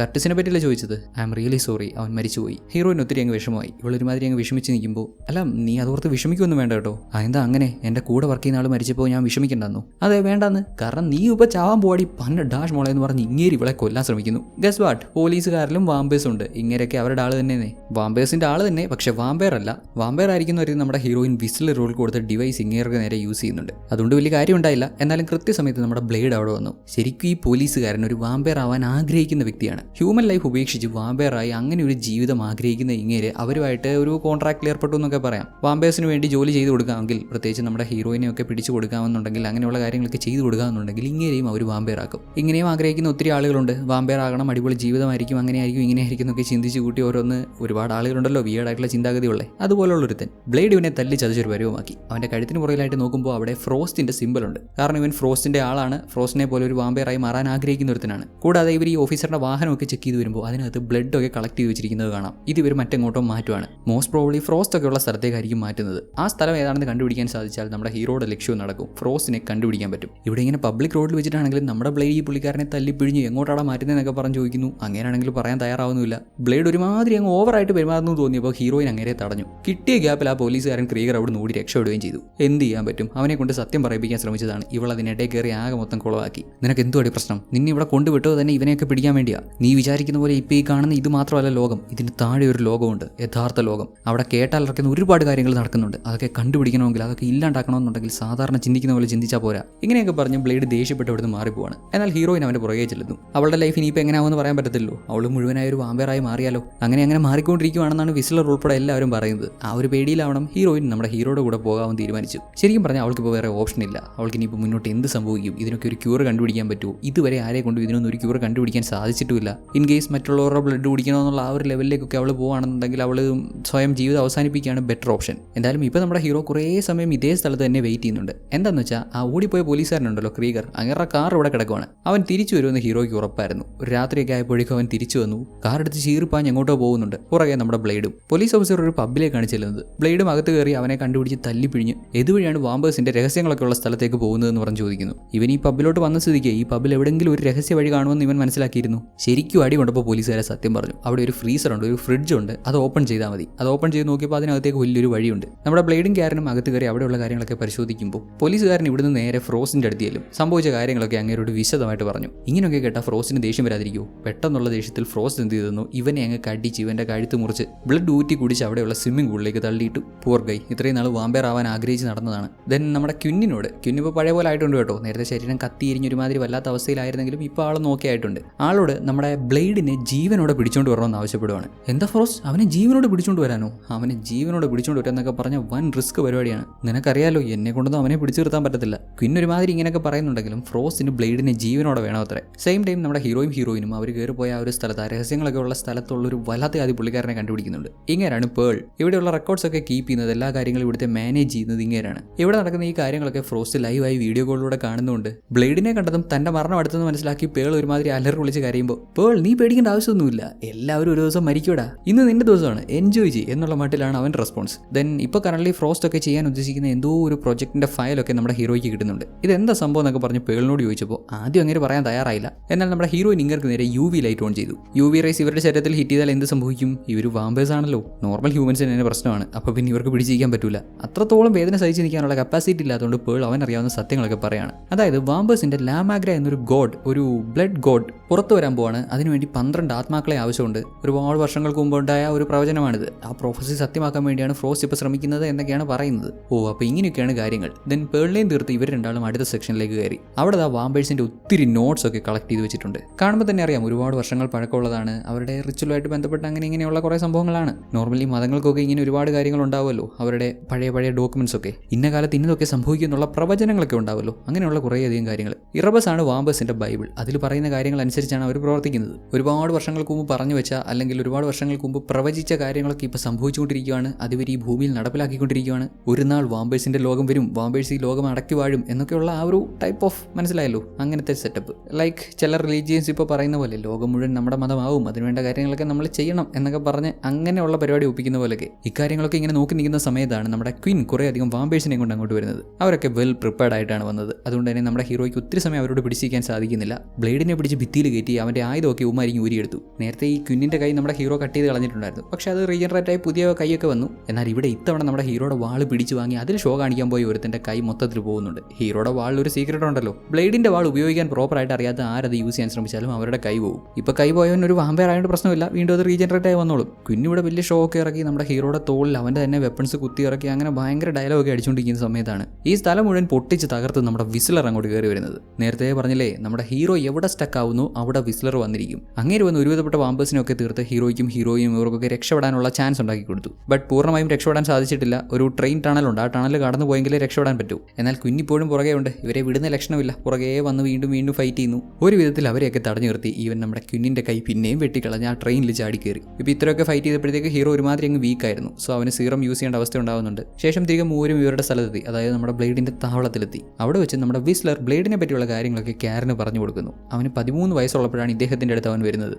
[SPEAKER 1] കർട്ടിസിനെ പറ്റിയല്ലേ ചോദിച്ചത്? ഐ എം റിയലി സോറി അവൻ മരിച്ചുപോയി. ഹീറോയിൻ ഒത്തിരി അങ്ങ് വിഷമമായി. ഇവളൊരുമാതിരി അങ്ങ് വിഷമിച്ച് നിൽക്കുമ്പോൾ അല്ല നീ അതോർത്ത് വിഷമിക്കൊന്നും വേണ്ട കേട്ടോ. ആ എന്താ അങ്ങനെ? എന്റെ കൂടെ വർക്ക് ചെയ്യുന്ന ആൾ മരിച്ചപ്പോൾ ഞാൻ വിഷമിക്കണ്ടെന്നു അതെ വേണ്ടെന്ന്. കാരണം നീ ഇപ്പോൾ ചാവാൻ പോവാടി. പന്ന ഡാഷ് മോളെ എന്ന് പറഞ്ഞ് ഇങ്ങേരി ഇവളെ കൊല്ലാൻ ശ്രമിക്കുന്നു. ഗസ് വാട്ട് പോലീസുകാരിലും വാമ്പേഴ്സ് ഉണ്ട്. ഇങ്ങനെയൊക്കെ അവരുടെ ആൾ തന്നെ വാമ്പേഴ്സിന്റെ ആൾ തന്നെ പക്ഷെ വാമ്പയർ അല്ല. വാമ്പയർ ആയിരിക്കുന്ന ഒരു നമ്മുടെ ഹീറോയിൻ വിസിൽ റോൾ കൊടുത്ത ഡിവൈസ് ഇങ്ങേർക്ക് നേരെ യൂസ് ചെയ്യുന്നുണ്ട്. അതുകൊണ്ട് വലിയ കാര്യം ഉണ്ടായില്ല. എന്നാലും കൃത്യസമയത്ത് നമ്മുടെ ബ്ലേഡ് അവിടെ വന്നു. ശരിക്കും ഈ പോലീസുകാരൻ ഒരു വാമ്പയർ ആവാൻ ആഗ്രഹിക്കുന്ന വ്യക്തിയാണ്. ഹ്യൂമൻ ലൈഫ് ഉപേക്ഷിച്ച് വാമ്പയറായി അങ്ങനെ ഒരു ജീവിതം ആഗ്രഹിക്കുന്ന ഇങ്ങേര് അവരുമായിട്ട് ഒരു കോൺട്രാക്റ്റിൽ ഏർപ്പെട്ടു എന്നൊക്കെ പറയാം. വാമ്പേഴ്സിന് ജോലി ചെയ്തു കൊടുക്കാമെങ്കിൽ പ്രത്യേകിച്ച് നമ്മുടെ ഹീറോയിനെ ഒക്കെ പിടിച്ചു കൊടുക്കാമെന്നുണ്ടെങ്കിൽ അങ്ങനെയുള്ള കാര്യങ്ങളൊക്കെ ചെയ്തു കൊടുക്കാമെന്നുണ്ടെങ്കിൽ ഇങ്ങനെയും അവർ വാമ്പയറാക്കും ഇങ്ങനെയും ആഗ്രഹിക്കുന്ന ഒത്തിരി ആളുകളുണ്ട്. വാമ്പയർ ആകണം അടിപൊളി ജീവിതമായിരിക്കും അങ്ങനെയായിരിക്കും ഇങ്ങനെയായിരിക്കും എന്നൊക്കെ ചിന്തിച്ച് കൂട്ടി ഓരോന്ന് ഒരുപാട് ആളുകളുണ്ടല്ലോ വിയേഡായിട്ടുള്ള ചിന്താഗതിയുള്ളേ. അതുപോലുള്ള ഒരുത്തൻ ബ്ലേഡ് ഇവനെ തല്ലി ചതച്ചൊരു പരുവമാക്കി അവന്റെ കഴുത്തിന് പുറകിലായിട്ട് നോക്കുമ്പോൾ അവിടെ ഫ്രോസ്റ്റിന്റെ സിമ്പിൾ ഉണ്ട്. കാരണം ഇവൻ ഫ്രോസ്റ്റിന്റെ ആളാണ്. ഫ്രോസ്റ്റിനെ പോലെ ഒരു വാമ്പയറായി മാറാൻ ആഗ്രഹിക്കുന്ന ഒരുത്തനാണ്. കൂടാതെ ഇവർ ഈ ഓഫീസറുടെ വാഹനമൊക്കെ ചെക്ക് ചെയ്ത് വരുമ്പോൾ അതിനകത്ത് ബ്ലഡ് ഒക്കെ കളക്ട് ചെയ്ത് വെച്ചിരിക്കുന്നത് കാണാം. ഇത് ഇവർ മറ്റെങ്ങോട്ടോ മാറ്റുവാണ്. മോസ്റ്റ് പ്രോബ്ലി ഫ്രോസ്റ്റ് ഒക്കെയുള്ള സ്ഥലത്തേക്കായിരിക്കും മാറ്റുന്നത്. ആ സ്ഥലം ഏതാണെന്ന് കണ്ടുപിടിക്കാൻ സാധിച്ചാൽ നമ്മുടെ ഹീറോയുടെ ലക്ഷ്യവും നടക്കും. ഫ്രോസിനെ കണ്ടുപിടിക്കാൻ പറ്റും. ഇവിടെ ഇങ്ങനെ പബ്ലിക് റോഡിൽ വെച്ചിട്ടാണെങ്കിലും നമ്മുടെ ബ്ലേഡ് ഈ പുള്ളിക്കാരനെ തല്ലിപ്പിഴിഞ്ഞ് എങ്ങോട്ടാണ് മാറ്റുന്നതെന്നൊക്കെ പറഞ്ഞ് ചോദിക്കുന്നു. അങ്ങനെയാണെങ്കിൽ പറയാൻ തയ്യാറാവുന്നില്ല. ബ്ലേഡ് ഒരുമാതിരി അങ്ങ് ഓവറായിട്ട് പെരുമാറുന്നു തോന്നിയപ്പോൾ ഹീറോയിൻ അങ്ങനെ തടഞ്ഞു. കിട്ടിയ ഗ്യാപ്പിൽ ആ പോലീസുകാരൻ ക്രീഗർ അവിടെ ഓടി രക്ഷപ്പെടുകയും ചെയ്തു. എന്ത് ചെയ്യാൻ പറ്റും? അവനെ കൊണ്ട് സത്യം പറയിപ്പിക്കാൻ ശ്രമിച്ചതാണ്. ഇവൾ അതിനിടെ കയറി ആകെ മൊത്തം കുളവാക്കി. നിനക്ക് എന്തുവാടി പ്രശ്നം? നിന്നെ ഇവിടെ കൊണ്ടുവിട്ടോ തന്നെ ഇവനെയൊക്കെ പിടിക്കാൻ വേണ്ടിയാ. നീ വിചാരിക്കുന്ന പോലെ ഇപ്പോൾ ഈ കാണുന്ന ഇത് മാത്രമല്ല ലോകം. ഇതിന് താഴെ ഒരു ലോകമുണ്ട്. യഥാർത്ഥ ലോകം. അവിടെ കേട്ടാലിറക്കുന്ന ഒരുപാട് കാര്യങ്ങൾ നടക്കുന്നുണ്ട്. അതൊക്കെ കണ്ടുപിടിക്കണമെങ്കിൽ അതൊക്കെ ഇല്ലാണ്ടാക്കണമെന്നുണ്ടെങ്കിൽ സാധാരണ ചിന്തിക്കുന്ന പോലെ ചിന്തിച്ചാൽ പോരാ. ഇങ്ങനെയൊക്കെ പറഞ്ഞ് ബ്ലേഡ് ദേഷ്യപ്പെട്ട് അവിടുന്ന് മാറിപ്പോവാണ്. എന്നാൽ ഹീറോയിൻ അവന്റെ പുറകെ ചെല്ലുന്നു. അവളുടെ ലൈഫ് ഇനിയിപ്പോൾ എങ്ങനെയാവുമെന്ന് പറയാൻ പറ്റത്തില്ലോ അവൾ മുഴുവനായ ഒരു വാമ്പയറായി മാറിയാലോ? അങ്ങനെ അങ്ങനെ മാറിക്കൊണ്ടിരിക്കുകയാണെന്നാണ് വിസിലർ ഉൾപ്പെടെ എല്ലാവരും പറയുന്നത്. ആ ഒരു പേടിയിലാവണം ഹീറോയിൻ നമ്മുടെ ഹീറോയുടെ കൂടെ പോകാമെന്ന് തീരുമാനിച്ചു. ശരിക്കും പറഞ്ഞാൽ അവൾക്ക് ഇപ്പോൾ വേറെ ഓപ്ഷൻ ഇല്ല. അവൾക്ക് ഇനിയിപ്പോൾ മുന്നോട്ട് എന്ത് സംഭവിക്കും? ഇതിനൊക്കെ ഒരു ക്യൂർ കണ്ടുപിടിക്കാൻ പറ്റുമോ? ഇതുവരെ ആരെ കൊണ്ട് ഇതിനൊന്നും ഒരു ക്യൂർ കണ്ടുപിടിക്കാൻ സാധിച്ചിട്ടില്ല ഇൻ കേസ് മറ്റുള്ളവരുടെ ബ്ലഡ് കുടിക്കണമെന്നുള്ള ആ ഒരു ലെവലിലേക്കൊക്കെ അവൾ പോവുകയാണെന്നുണ്ടെങ്കിൽ അവൾ സ്വയം ജീവിതം അവസാനിപ്പിക്കുകയാണ് ബെറ്റർ ഓപ്ഷൻ. എന്തായാലും ഇപ്പോൾ നമ്മുടെ ഹീറോ കുറേ സമയം ഇതേ സ്ഥലത്ത് തന്നെ വെയിറ്റ് ചെയ്യുന്നുണ്ട്. എന്താണെന്ന് വെച്ചാൽ ആ ഓടിപ്പോയ പോലീസുകാരനുണ്ടല്ലോ ക്രീഗർ അങ്ങനെ കാർ ഇവിടെ കിടക്കുവാണ്. അവൻ തിരിച്ചു വരുമെന്ന് ഹീറോയ്ക്ക് ഉറപ്പായിരുന്നു. ഒരു രാത്രിയൊക്കെ ആയപ്പോഴേക്കും അവൻ തിരിച്ചു വന്നു. കാർ എടുത്ത് ചീറിപ്പാൻ എങ്ങോട്ടോ പോകുന്നുണ്ട്. പുറകെ നമ്മുടെ ബ്ലേഡും. പോലീസ് ഓഫീസർ ഒരു പബ്ബിലേക്കാണ് ചെല്ലുന്നത്. ബ്ലേഡും അകത്ത് കയറി അവനെ കണ്ടുപിടിച്ച് തല്ലിപ്പിഴിഞ്ഞ് ഇതുവഴിയാണ് വാമ്പേഴ്സിന്റെ രഹസ്യങ്ങളൊക്കെ ഉള്ള സ്ഥലത്തേക്ക് പോകുന്നതെന്ന് പറഞ്ഞ് ചോദിക്കുന്നു. ഇവൻ ഈ പബ്ബിലോട്ട് വന്ന സ്ഥിതിക്ക് ഈ പബ്ബിൽ എവിടെയെങ്കിലും ഒരു രഹസ്യ വഴി കാണുമെന്ന് ഇവൻ മനസ്സിലാക്കിയിരുന്നു. ശരിക്കും അടി കൊണ്ടപ്പോൾ പോലീസുകാരെ സത്യം പറഞ്ഞു. അവിടെ ഒരു ഫ്രീസർ ഉണ്ട് ഒരു ഫ്രിഡ്ജ് ഉണ്ട്. അത് ഓപ്പൺ ചെയ്താൽ മതി. അത് ഓപ്പൺ ചെയ്ത് നോക്കിയപ്പോൾ അതിനകത്തേക്ക് വലിയൊരു വഴിയുണ്ട്. നമ്മുടെ ബ്ലേഡും കാരനും അകത്ത് കയറി അവിടെയുള്ള കാര്യങ്ങളൊക്കെ പരിശോധിക്കുമ്പോൾ പോലീസുകാരൻ ഇവിടുന്ന് നേരെ ഫ്രോസിന്റെ അടുത്ത് ചെല്ലും സംഭവിച്ച കാര്യങ്ങളൊക്കെ അങ്ങേരോട് വിശദമായിട്ട് പറഞ്ഞു. ഇങ്ങനെയൊക്കെ കേട്ടാൽ ഫ്രോസിന് ദേഷ്യം വരാതിരിക്കുമോ പെട്ടെന്നുള്ള ദേഷ്യത്തിൽ ഫ്രോസ് എന്ത് ചെയ്തെന്നു ഇവനെ അങ്ങ് കടിച്ച് ഇവന്റെ കഴുത്ത് മുറിച്ച് ബ്ലഡ് ഊറ്റി കുടിച്ച് അവിടെയുള്ള സ്വിമ്മിംഗ് പൂളിലേക്ക് തള്ളിയിട്ട്. പൂർ ഗൈ ഇത്രയും നാൾ വാമ്പേർ ആവാൻ ആഗ്രഹിച്ച് നടന്നതാണ്. ദെൻ നമ്മുടെ ക്യുന്നിനോട് ക്യുന്നിപ്പോൾ പഴയ പോലെ ആയിട്ടുണ്ട് കേട്ടോ. നേരത്തെ ശരീരം കത്തിയിരിഞ്ഞൊരുമാതിരി വല്ലാത്ത അവസ്ഥയിലായിരുന്നെങ്കിലും ഇപ്പോൾ ആൾ നോക്കിയായിട്ടുണ്ട് ആളോട് നമ്മുടെ ബ്ലേഡിനെ ജീവനോടെ പിടിച്ചോണ്ട് വരണമെന്ന് ആവശ്യപ്പെടുവാണ്. എന്താ ഫ്രോസ്? അവനെ ജീവനോട് പിടിച്ചോണ്ട് വരാനോ? അവനെ ജീവനോട് പിടിച്ചോണ്ട് വരാന്നൊക്കെ പറഞ്ഞ വൻ റിസ്ക് പരിപാടിയാണ്. നിനക്കറിയാലോ എന്നെ കൊണ്ടൊന്നും അവനെ പിടിച്ചു നിർത്താൻ പറ്റത്തില്ല. ക്വിൻ ഒരുമാതിരി ഇങ്ങനെയൊക്കെ പറയുന്നുണ്ടെങ്കിലും ഫ്രോസിന് ബ്ലേഡിനെ ജീവനോടെ വേണം അത്രേ. സെയിം ടൈം നമ്മുടെ ഹീറോയും ഹീറോയിനും അവർ കയറി പോയ ആ ഒരു സ്ഥലത്ത് രഹസ്യങ്ങളൊക്കെ ഉള്ള സ്ഥലത്തുള്ള ഒരു വല്ലാത്ത ആദ്യ പുള്ളിക്കാരനെ കണ്ടുപിടിക്കുന്നുണ്ട്. ഇങ്ങനെയാണ് പേൾ. ഇവിടെയുള്ള റെക്കോർഡ്സ് ഒക്കെ കീപ്പ് ചെയ്യുന്നത് എല്ലാ കാര്യങ്ങളും ഇവിടുത്തെ മാനേജ് ചെയ്യുന്നത് ഇങ്ങനെയാണ് ഇവിടെ നടക്കുന്ന ഈ കാര്യങ്ങളൊക്കെ ഫ്രോസ് ലൈവായി വീഡിയോ കോളിലൂടെ കാണുന്നുണ്ട്. ബ്ലേഡിനെ കണ്ടതും തന്റെ മരണം അടുത്തെന്ന് മനസ്സിലാക്കി പേൾ ഒരുമാതിരി അലർ വിളിച്ച് കരയുമ്പോൾ പേൾ നീ പേടിക്കേണ്ട ആവശ്യമൊന്നുമില്ല. എല്ലാവരും ഒരു ദിവസം മരിക്കൂടാ ഇന്ന് നിന്റെ ദിവസമാണ്. എൻജോയ് ചെയ്യ് എന്നുള്ള മട്ടിലാണ് അവൻ റെസ്പോൺസ് ദെൻ ഇപ്പോൾ കറന്റ് ഫ്രോസ്റ്റ് ഒക്കെ ചെയ്യാൻ ഉദ്ദേശിക്കുന്ന എന്തോ ഒരു പ്രൊജക്റ്റിന്റെ ഫയലൊക്കെ നമ്മുടെ ഹീറോയ്ക്ക് കിട്ടുന്നുണ്ട്. ഇത് എന്താ സംഭവം എന്നൊക്കെ പറഞ്ഞ് പേളിനോട് ചോദിച്ചപ്പോൾ ആദ്യം അങ്ങനെ പറയാൻ തയ്യാറായില്ല. എന്നാൽ നമ്മുടെ ഹീറോയിൻ ഇങ്ങർക്ക് നേരെ യു വി ലൈറ്റ് ഓൺ ചെയ്തു. യു വി റൈസ് ഇവരുടെ ശരീരത്തിൽ ഹിറ്റ് ചെയ്താൽ എന്ത് സംഭവിക്കും? ഇവർ വാമ്പേഴ്സ് ആണല്ലോ. നോർമൽ ഹ്യൂമൻസിന് തന്നെ പ്രശ്നമാണ്. അപ്പോൾ പിന്നെ ഇവർക്ക് പിടിച്ചിരിക്കാൻ പറ്റില്ല അത്രത്തോളം വേദന സഹിച്ച് നിൽക്കാനുള്ള കപ്പാസിറ്റി ഇല്ലാത്തതുകൊണ്ട് പേൾ അവൻ അറിയാവുന്ന സത്യങ്ങളൊക്കെ പറയാണ്. അതായത് വാമ്പേഴ്സിന്റെ ലാമാഗ്ര എന്നൊരു ഗോഡ് ഒരു ബ്ലഡ് ഗോഡ് പുറത്തു വരാൻ പോവാണ്. അതിനുവേണ്ടി പന്ത്രണ്ട് ആത്മാക്കളെ ആവശ്യമുണ്ട്. ഒരുപാട് വർഷങ്ങൾക്ക് മുമ്പ് ഉണ്ടായ ഒരു പ്രവചനമാണിത്. ആ പ്രോഫസി സത്യമാക്കാൻ വേണ്ടിയാണ് ഫ്രോസ് ഇപ്പോൾ ശ്രമിക്കുന്നത് എന്നൊക്കെയാണ് പറയുന്നത്. ഓ അപ്പോൾ ഇങ്ങനെയൊക്കെയാണ് കാര്യങ്ങൾ. ദെൻ പേളിനെയും തീർത്ത് ഇവർ രണ്ടാളും അടുത്ത സെക്ഷനിലേക്ക് കയറി. അവിടെ ആ വാമ്പേഴ്സിന്റെ ഒത്തിരി നോട്ട്സ് ഒക്കെ കളക്ട് ചെയ്ത് വെച്ചിട്ടുണ്ട്. കാണുമ്പോൾ തന്നെ അറിയാം ഒരുപാട് വർഷങ്ങൾ പഴക്കമുള്ളതാണ്. അവരുടെ റിച്വലുമായിട്ട് ബന്ധപ്പെട്ട് അങ്ങനെ ഇങ്ങനെയുള്ള കുറേ സംഭവങ്ങളാണ്. നോർമലി മതങ്ങൾക്കൊക്കെ ഇങ്ങനെ ഒരുപാട് കാര്യങ്ങൾ ഉണ്ടാവുമല്ലോ. അവരുടെ പഴയ പഴയ ഡോക്യുമെന്റ്സ് ഒക്കെ. ഇന്ന കാലത്ത് ഇന്നതൊക്കെ സംഭവിക്കും എന്നുള്ള പ്രവചനങ്ങളൊക്കെ ഉണ്ടാവുമല്ലോ. അങ്ങനെയുള്ള കുറേയധികം കാര്യങ്ങൾ. ഇറബസ് ആണ് വാമ്പേഴ്സിന്റെ ബൈബിൾ. അതിൽ പറയുന്ന കാര്യങ്ങൾ അനുസരിച്ചാണ് അവർ പ്രവർത്തിക്കുന്നത്. ഒരുപാട് വർഷങ്ങൾക്ക് മുമ്പ് പറഞ്ഞു വെച്ച അല്ലെങ്കിൽ ഒരുപാട് വർഷങ്ങൾക്ക് മുമ്പ് പ്രവചിച്ച കാര്യങ്ങളൊക്കെ ഇപ്പോൾ സംഭവിച്ചുകൊണ്ടിരിക്കുകയാണ്. അതിവർ ഈ ഭൂമിയിൽ നടപ്പിലാക്കിക്കൊണ്ടിരിക്കുകയാണ്. ഒരു നാൾ വാമ്പേഴ്സിന്റെ ലോകം വരും വാമ്പേഴ്സ് ഈ ലോകം അടക്കി വാഴും എന്നൊക്കെയുള്ള ആ ഒരു ടൈപ്പ് ഓഫ് മനസ്സിലായല്ലോ അങ്ങനത്തെ സെറ്റപ്പ് ലൈക്ക് ചില റിലീജിയൻസ് ഇപ്പോൾ പറയുന്ന പോലെ ലോകം മുഴുവൻ നമ്മുടെ മതമാവും അതിനുവേണ്ട കാര്യങ്ങളൊക്കെ നമ്മൾ ചെയ്യണം എന്നൊക്കെ പറഞ്ഞ് അങ്ങനെയുള്ള പരിപാടി ഒപ്പിക്കുന്ന പോലെയൊക്കെ. ഇക്കാര്യങ്ങളൊക്കെ ഇങ്ങനെ നോക്കി നിൽക്കുന്ന സമയത്താണ് നമ്മുടെ ക്വീൻ കുറേ അധികം വാമ്പേഴ്സിനെ കൊണ്ട് അങ്ങോട്ട് വരുന്നത്. അവരൊക്കെ വെൽ പ്രിപ്പയർഡ് ആയിട്ടാണ് വന്നത്. അതുകൊണ്ട് തന്നെ നമ്മുടെ ഹീറോയ്ക്ക് ഒത്തിരി സമയം അവരോട് പിടിച്ചിരിക്കാൻ സാധിക്കുന്നില്ല. ബ്ലേഡിനെ പിടിച്ച് ഭിത്തിയിൽ കയറ്റി അവന്റെ ആയുധമൊക്കെ ഉമ്മായിരിക്കും ഊരിയെടുത്തു. നേരത്തെ ഈ ക്വിന്നിന്റെ കൈ നമ്മുടെ ഹീറോ കട്ട് ചെയ്ത് കളഞ്ഞിട്ടുണ്ടായിരുന്നു. പക്ഷേ അത് റീജനറേറ്റ് ആയി പുതിയ കൈയൊക്കെ വന്നു. എന്നാൽ ഇവിടെ ഇത്തവണ നമ്മുടെ ഹീറോയുടെ വാൾ പിടിച്ചു വാങ്ങി അതിൽ ഷോ കാണിക്കാൻ പോയി ഒരുത്തന്റെ കൈ മൊത്തത്തിൽ പോകുന്നുണ്ട്. ഹീറോയുടെ വാളിൽ ഒരു സീക്രട്ട് ഉണ്ടല്ലോ. ബ്ലേഡിന്റെ വാൾ ഉപയോഗിക്കാൻ പ്രോപ്പറായിട്ട് അറിയാത്ത ആരത് യൂസ് ചെയ്യാൻ ശ്രമിച്ചാലും അവരുടെ കൈ പോകും ഇപ്പോൾ കൈ പോയവൻ ഒരു വാമ്പയർ ആയതുകൊണ്ട് പ്രശ്നമില്ല. വീണ്ടും അത് റീജനറേറ്റ് ആയി വന്നോളും. കുഞ്ഞിവിടെ വലിയ ഷോ ഒക്കെ ഇറക്കി നമ്മുടെ ഹീറോയുടെ തോളിൽ അവന്റെ തന്നെ വെപ്പൺസ് കുത്തി ഇറക്കി അങ്ങനെ ഭയങ്കര ഡയലോഗ് അടിച്ചുകൊണ്ടിരിക്കുന്ന സമയത്താണ് ഈ സ്ഥലം മുഴുവൻ പൊട്ടിച്ച് തകർത്ത് നമ്മുടെ വിസിലർ അങ്ങോട്ട് കയറി വരുന്നത്. നേരത്തെ പറഞ്ഞില്ലേ നമ്മുടെ ഹീറോ എവിടെ സ്റ്റക്ക് ആവുന്നു? അവിടെ വിസ്ലർ വന്നിരിക്കും. അങ്ങേര് വന്ന് ഒരുവിധപ്പെട്ട വാമ്പേഴ്സിനൊക്കെ തീർത്ത് ഹീറോയ്ക്കും ഹീറോയും ഇവർക്കൊക്കെ രക്ഷപ്പെടാനുള്ള ചാൻസ് ഉണ്ടാക്കി കൊടുത്തു. ബട്ട് പൂർണമായും രക്ഷപ്പെടാൻ സാധിച്ചിട്ടില്ല. ഒരു ട്രെയിൻ ടണലുണ്ട് ആ ടണൽ കടന്നു പോയെങ്കിലേ രക്ഷപ്പെടാൻ പറ്റൂ. എന്നാൽ കുഞ്ഞിപ്പോഴും പുറകെ ഉണ്ട് ഇവരെ വിടുന്ന ലക്ഷണമില്ല. പുറകെ വന്ന് വീണ്ടും വീണ്ടും ഫൈറ്റ് ചെയ്യുന്നു. ഒരു വിധത്തിൽ അവരെയൊക്കെ തടഞ്ഞു നിർത്തി. ഈവൻ നമ്മുടെ കുഞ്ഞിന്റെ കൈ പിന്നെയും വെട്ടിക്കളഞ്ഞ് ആ ട്രെയിനിൽ ചാടി കയറി ഇപ്പോൾ ഇത്രയൊക്കെ ഫൈറ്റ് ചെയ്തപ്പോഴത്തേക്ക് ഹീറോ ഒരുമാതിരി അങ്ങ് വീക്ക് ആയിരുന്നു. സോ അവന് സീറം യൂസ് ചെയ്യേണ്ട അവസ്ഥ ഉണ്ടാവുന്നുണ്ട്. ശേഷം തിരികെ മൂരും ഇവരുടെ സ്ഥലത്തെത്തി. അതായത് നമ്മുടെ ബ്ലേഡിന്റെ താവളത്തിലെത്തി. അവിടെ വെച്ച് നമ്മുടെ വിസ്ലർ ബ്ലേഡിനെ പറ്റിയുള്ള കാര്യങ്ങളൊക്കെ ക്യാരന് പറഞ്ഞു കൊടുക്കുന്നു. അവന് പതിമൂന്ന് വയസ്സുള്ളപ്പോഴാണ് ഇദ്ദേഹത്തിന്റെ അടുത്ത് അവൻ വരുന്നത്.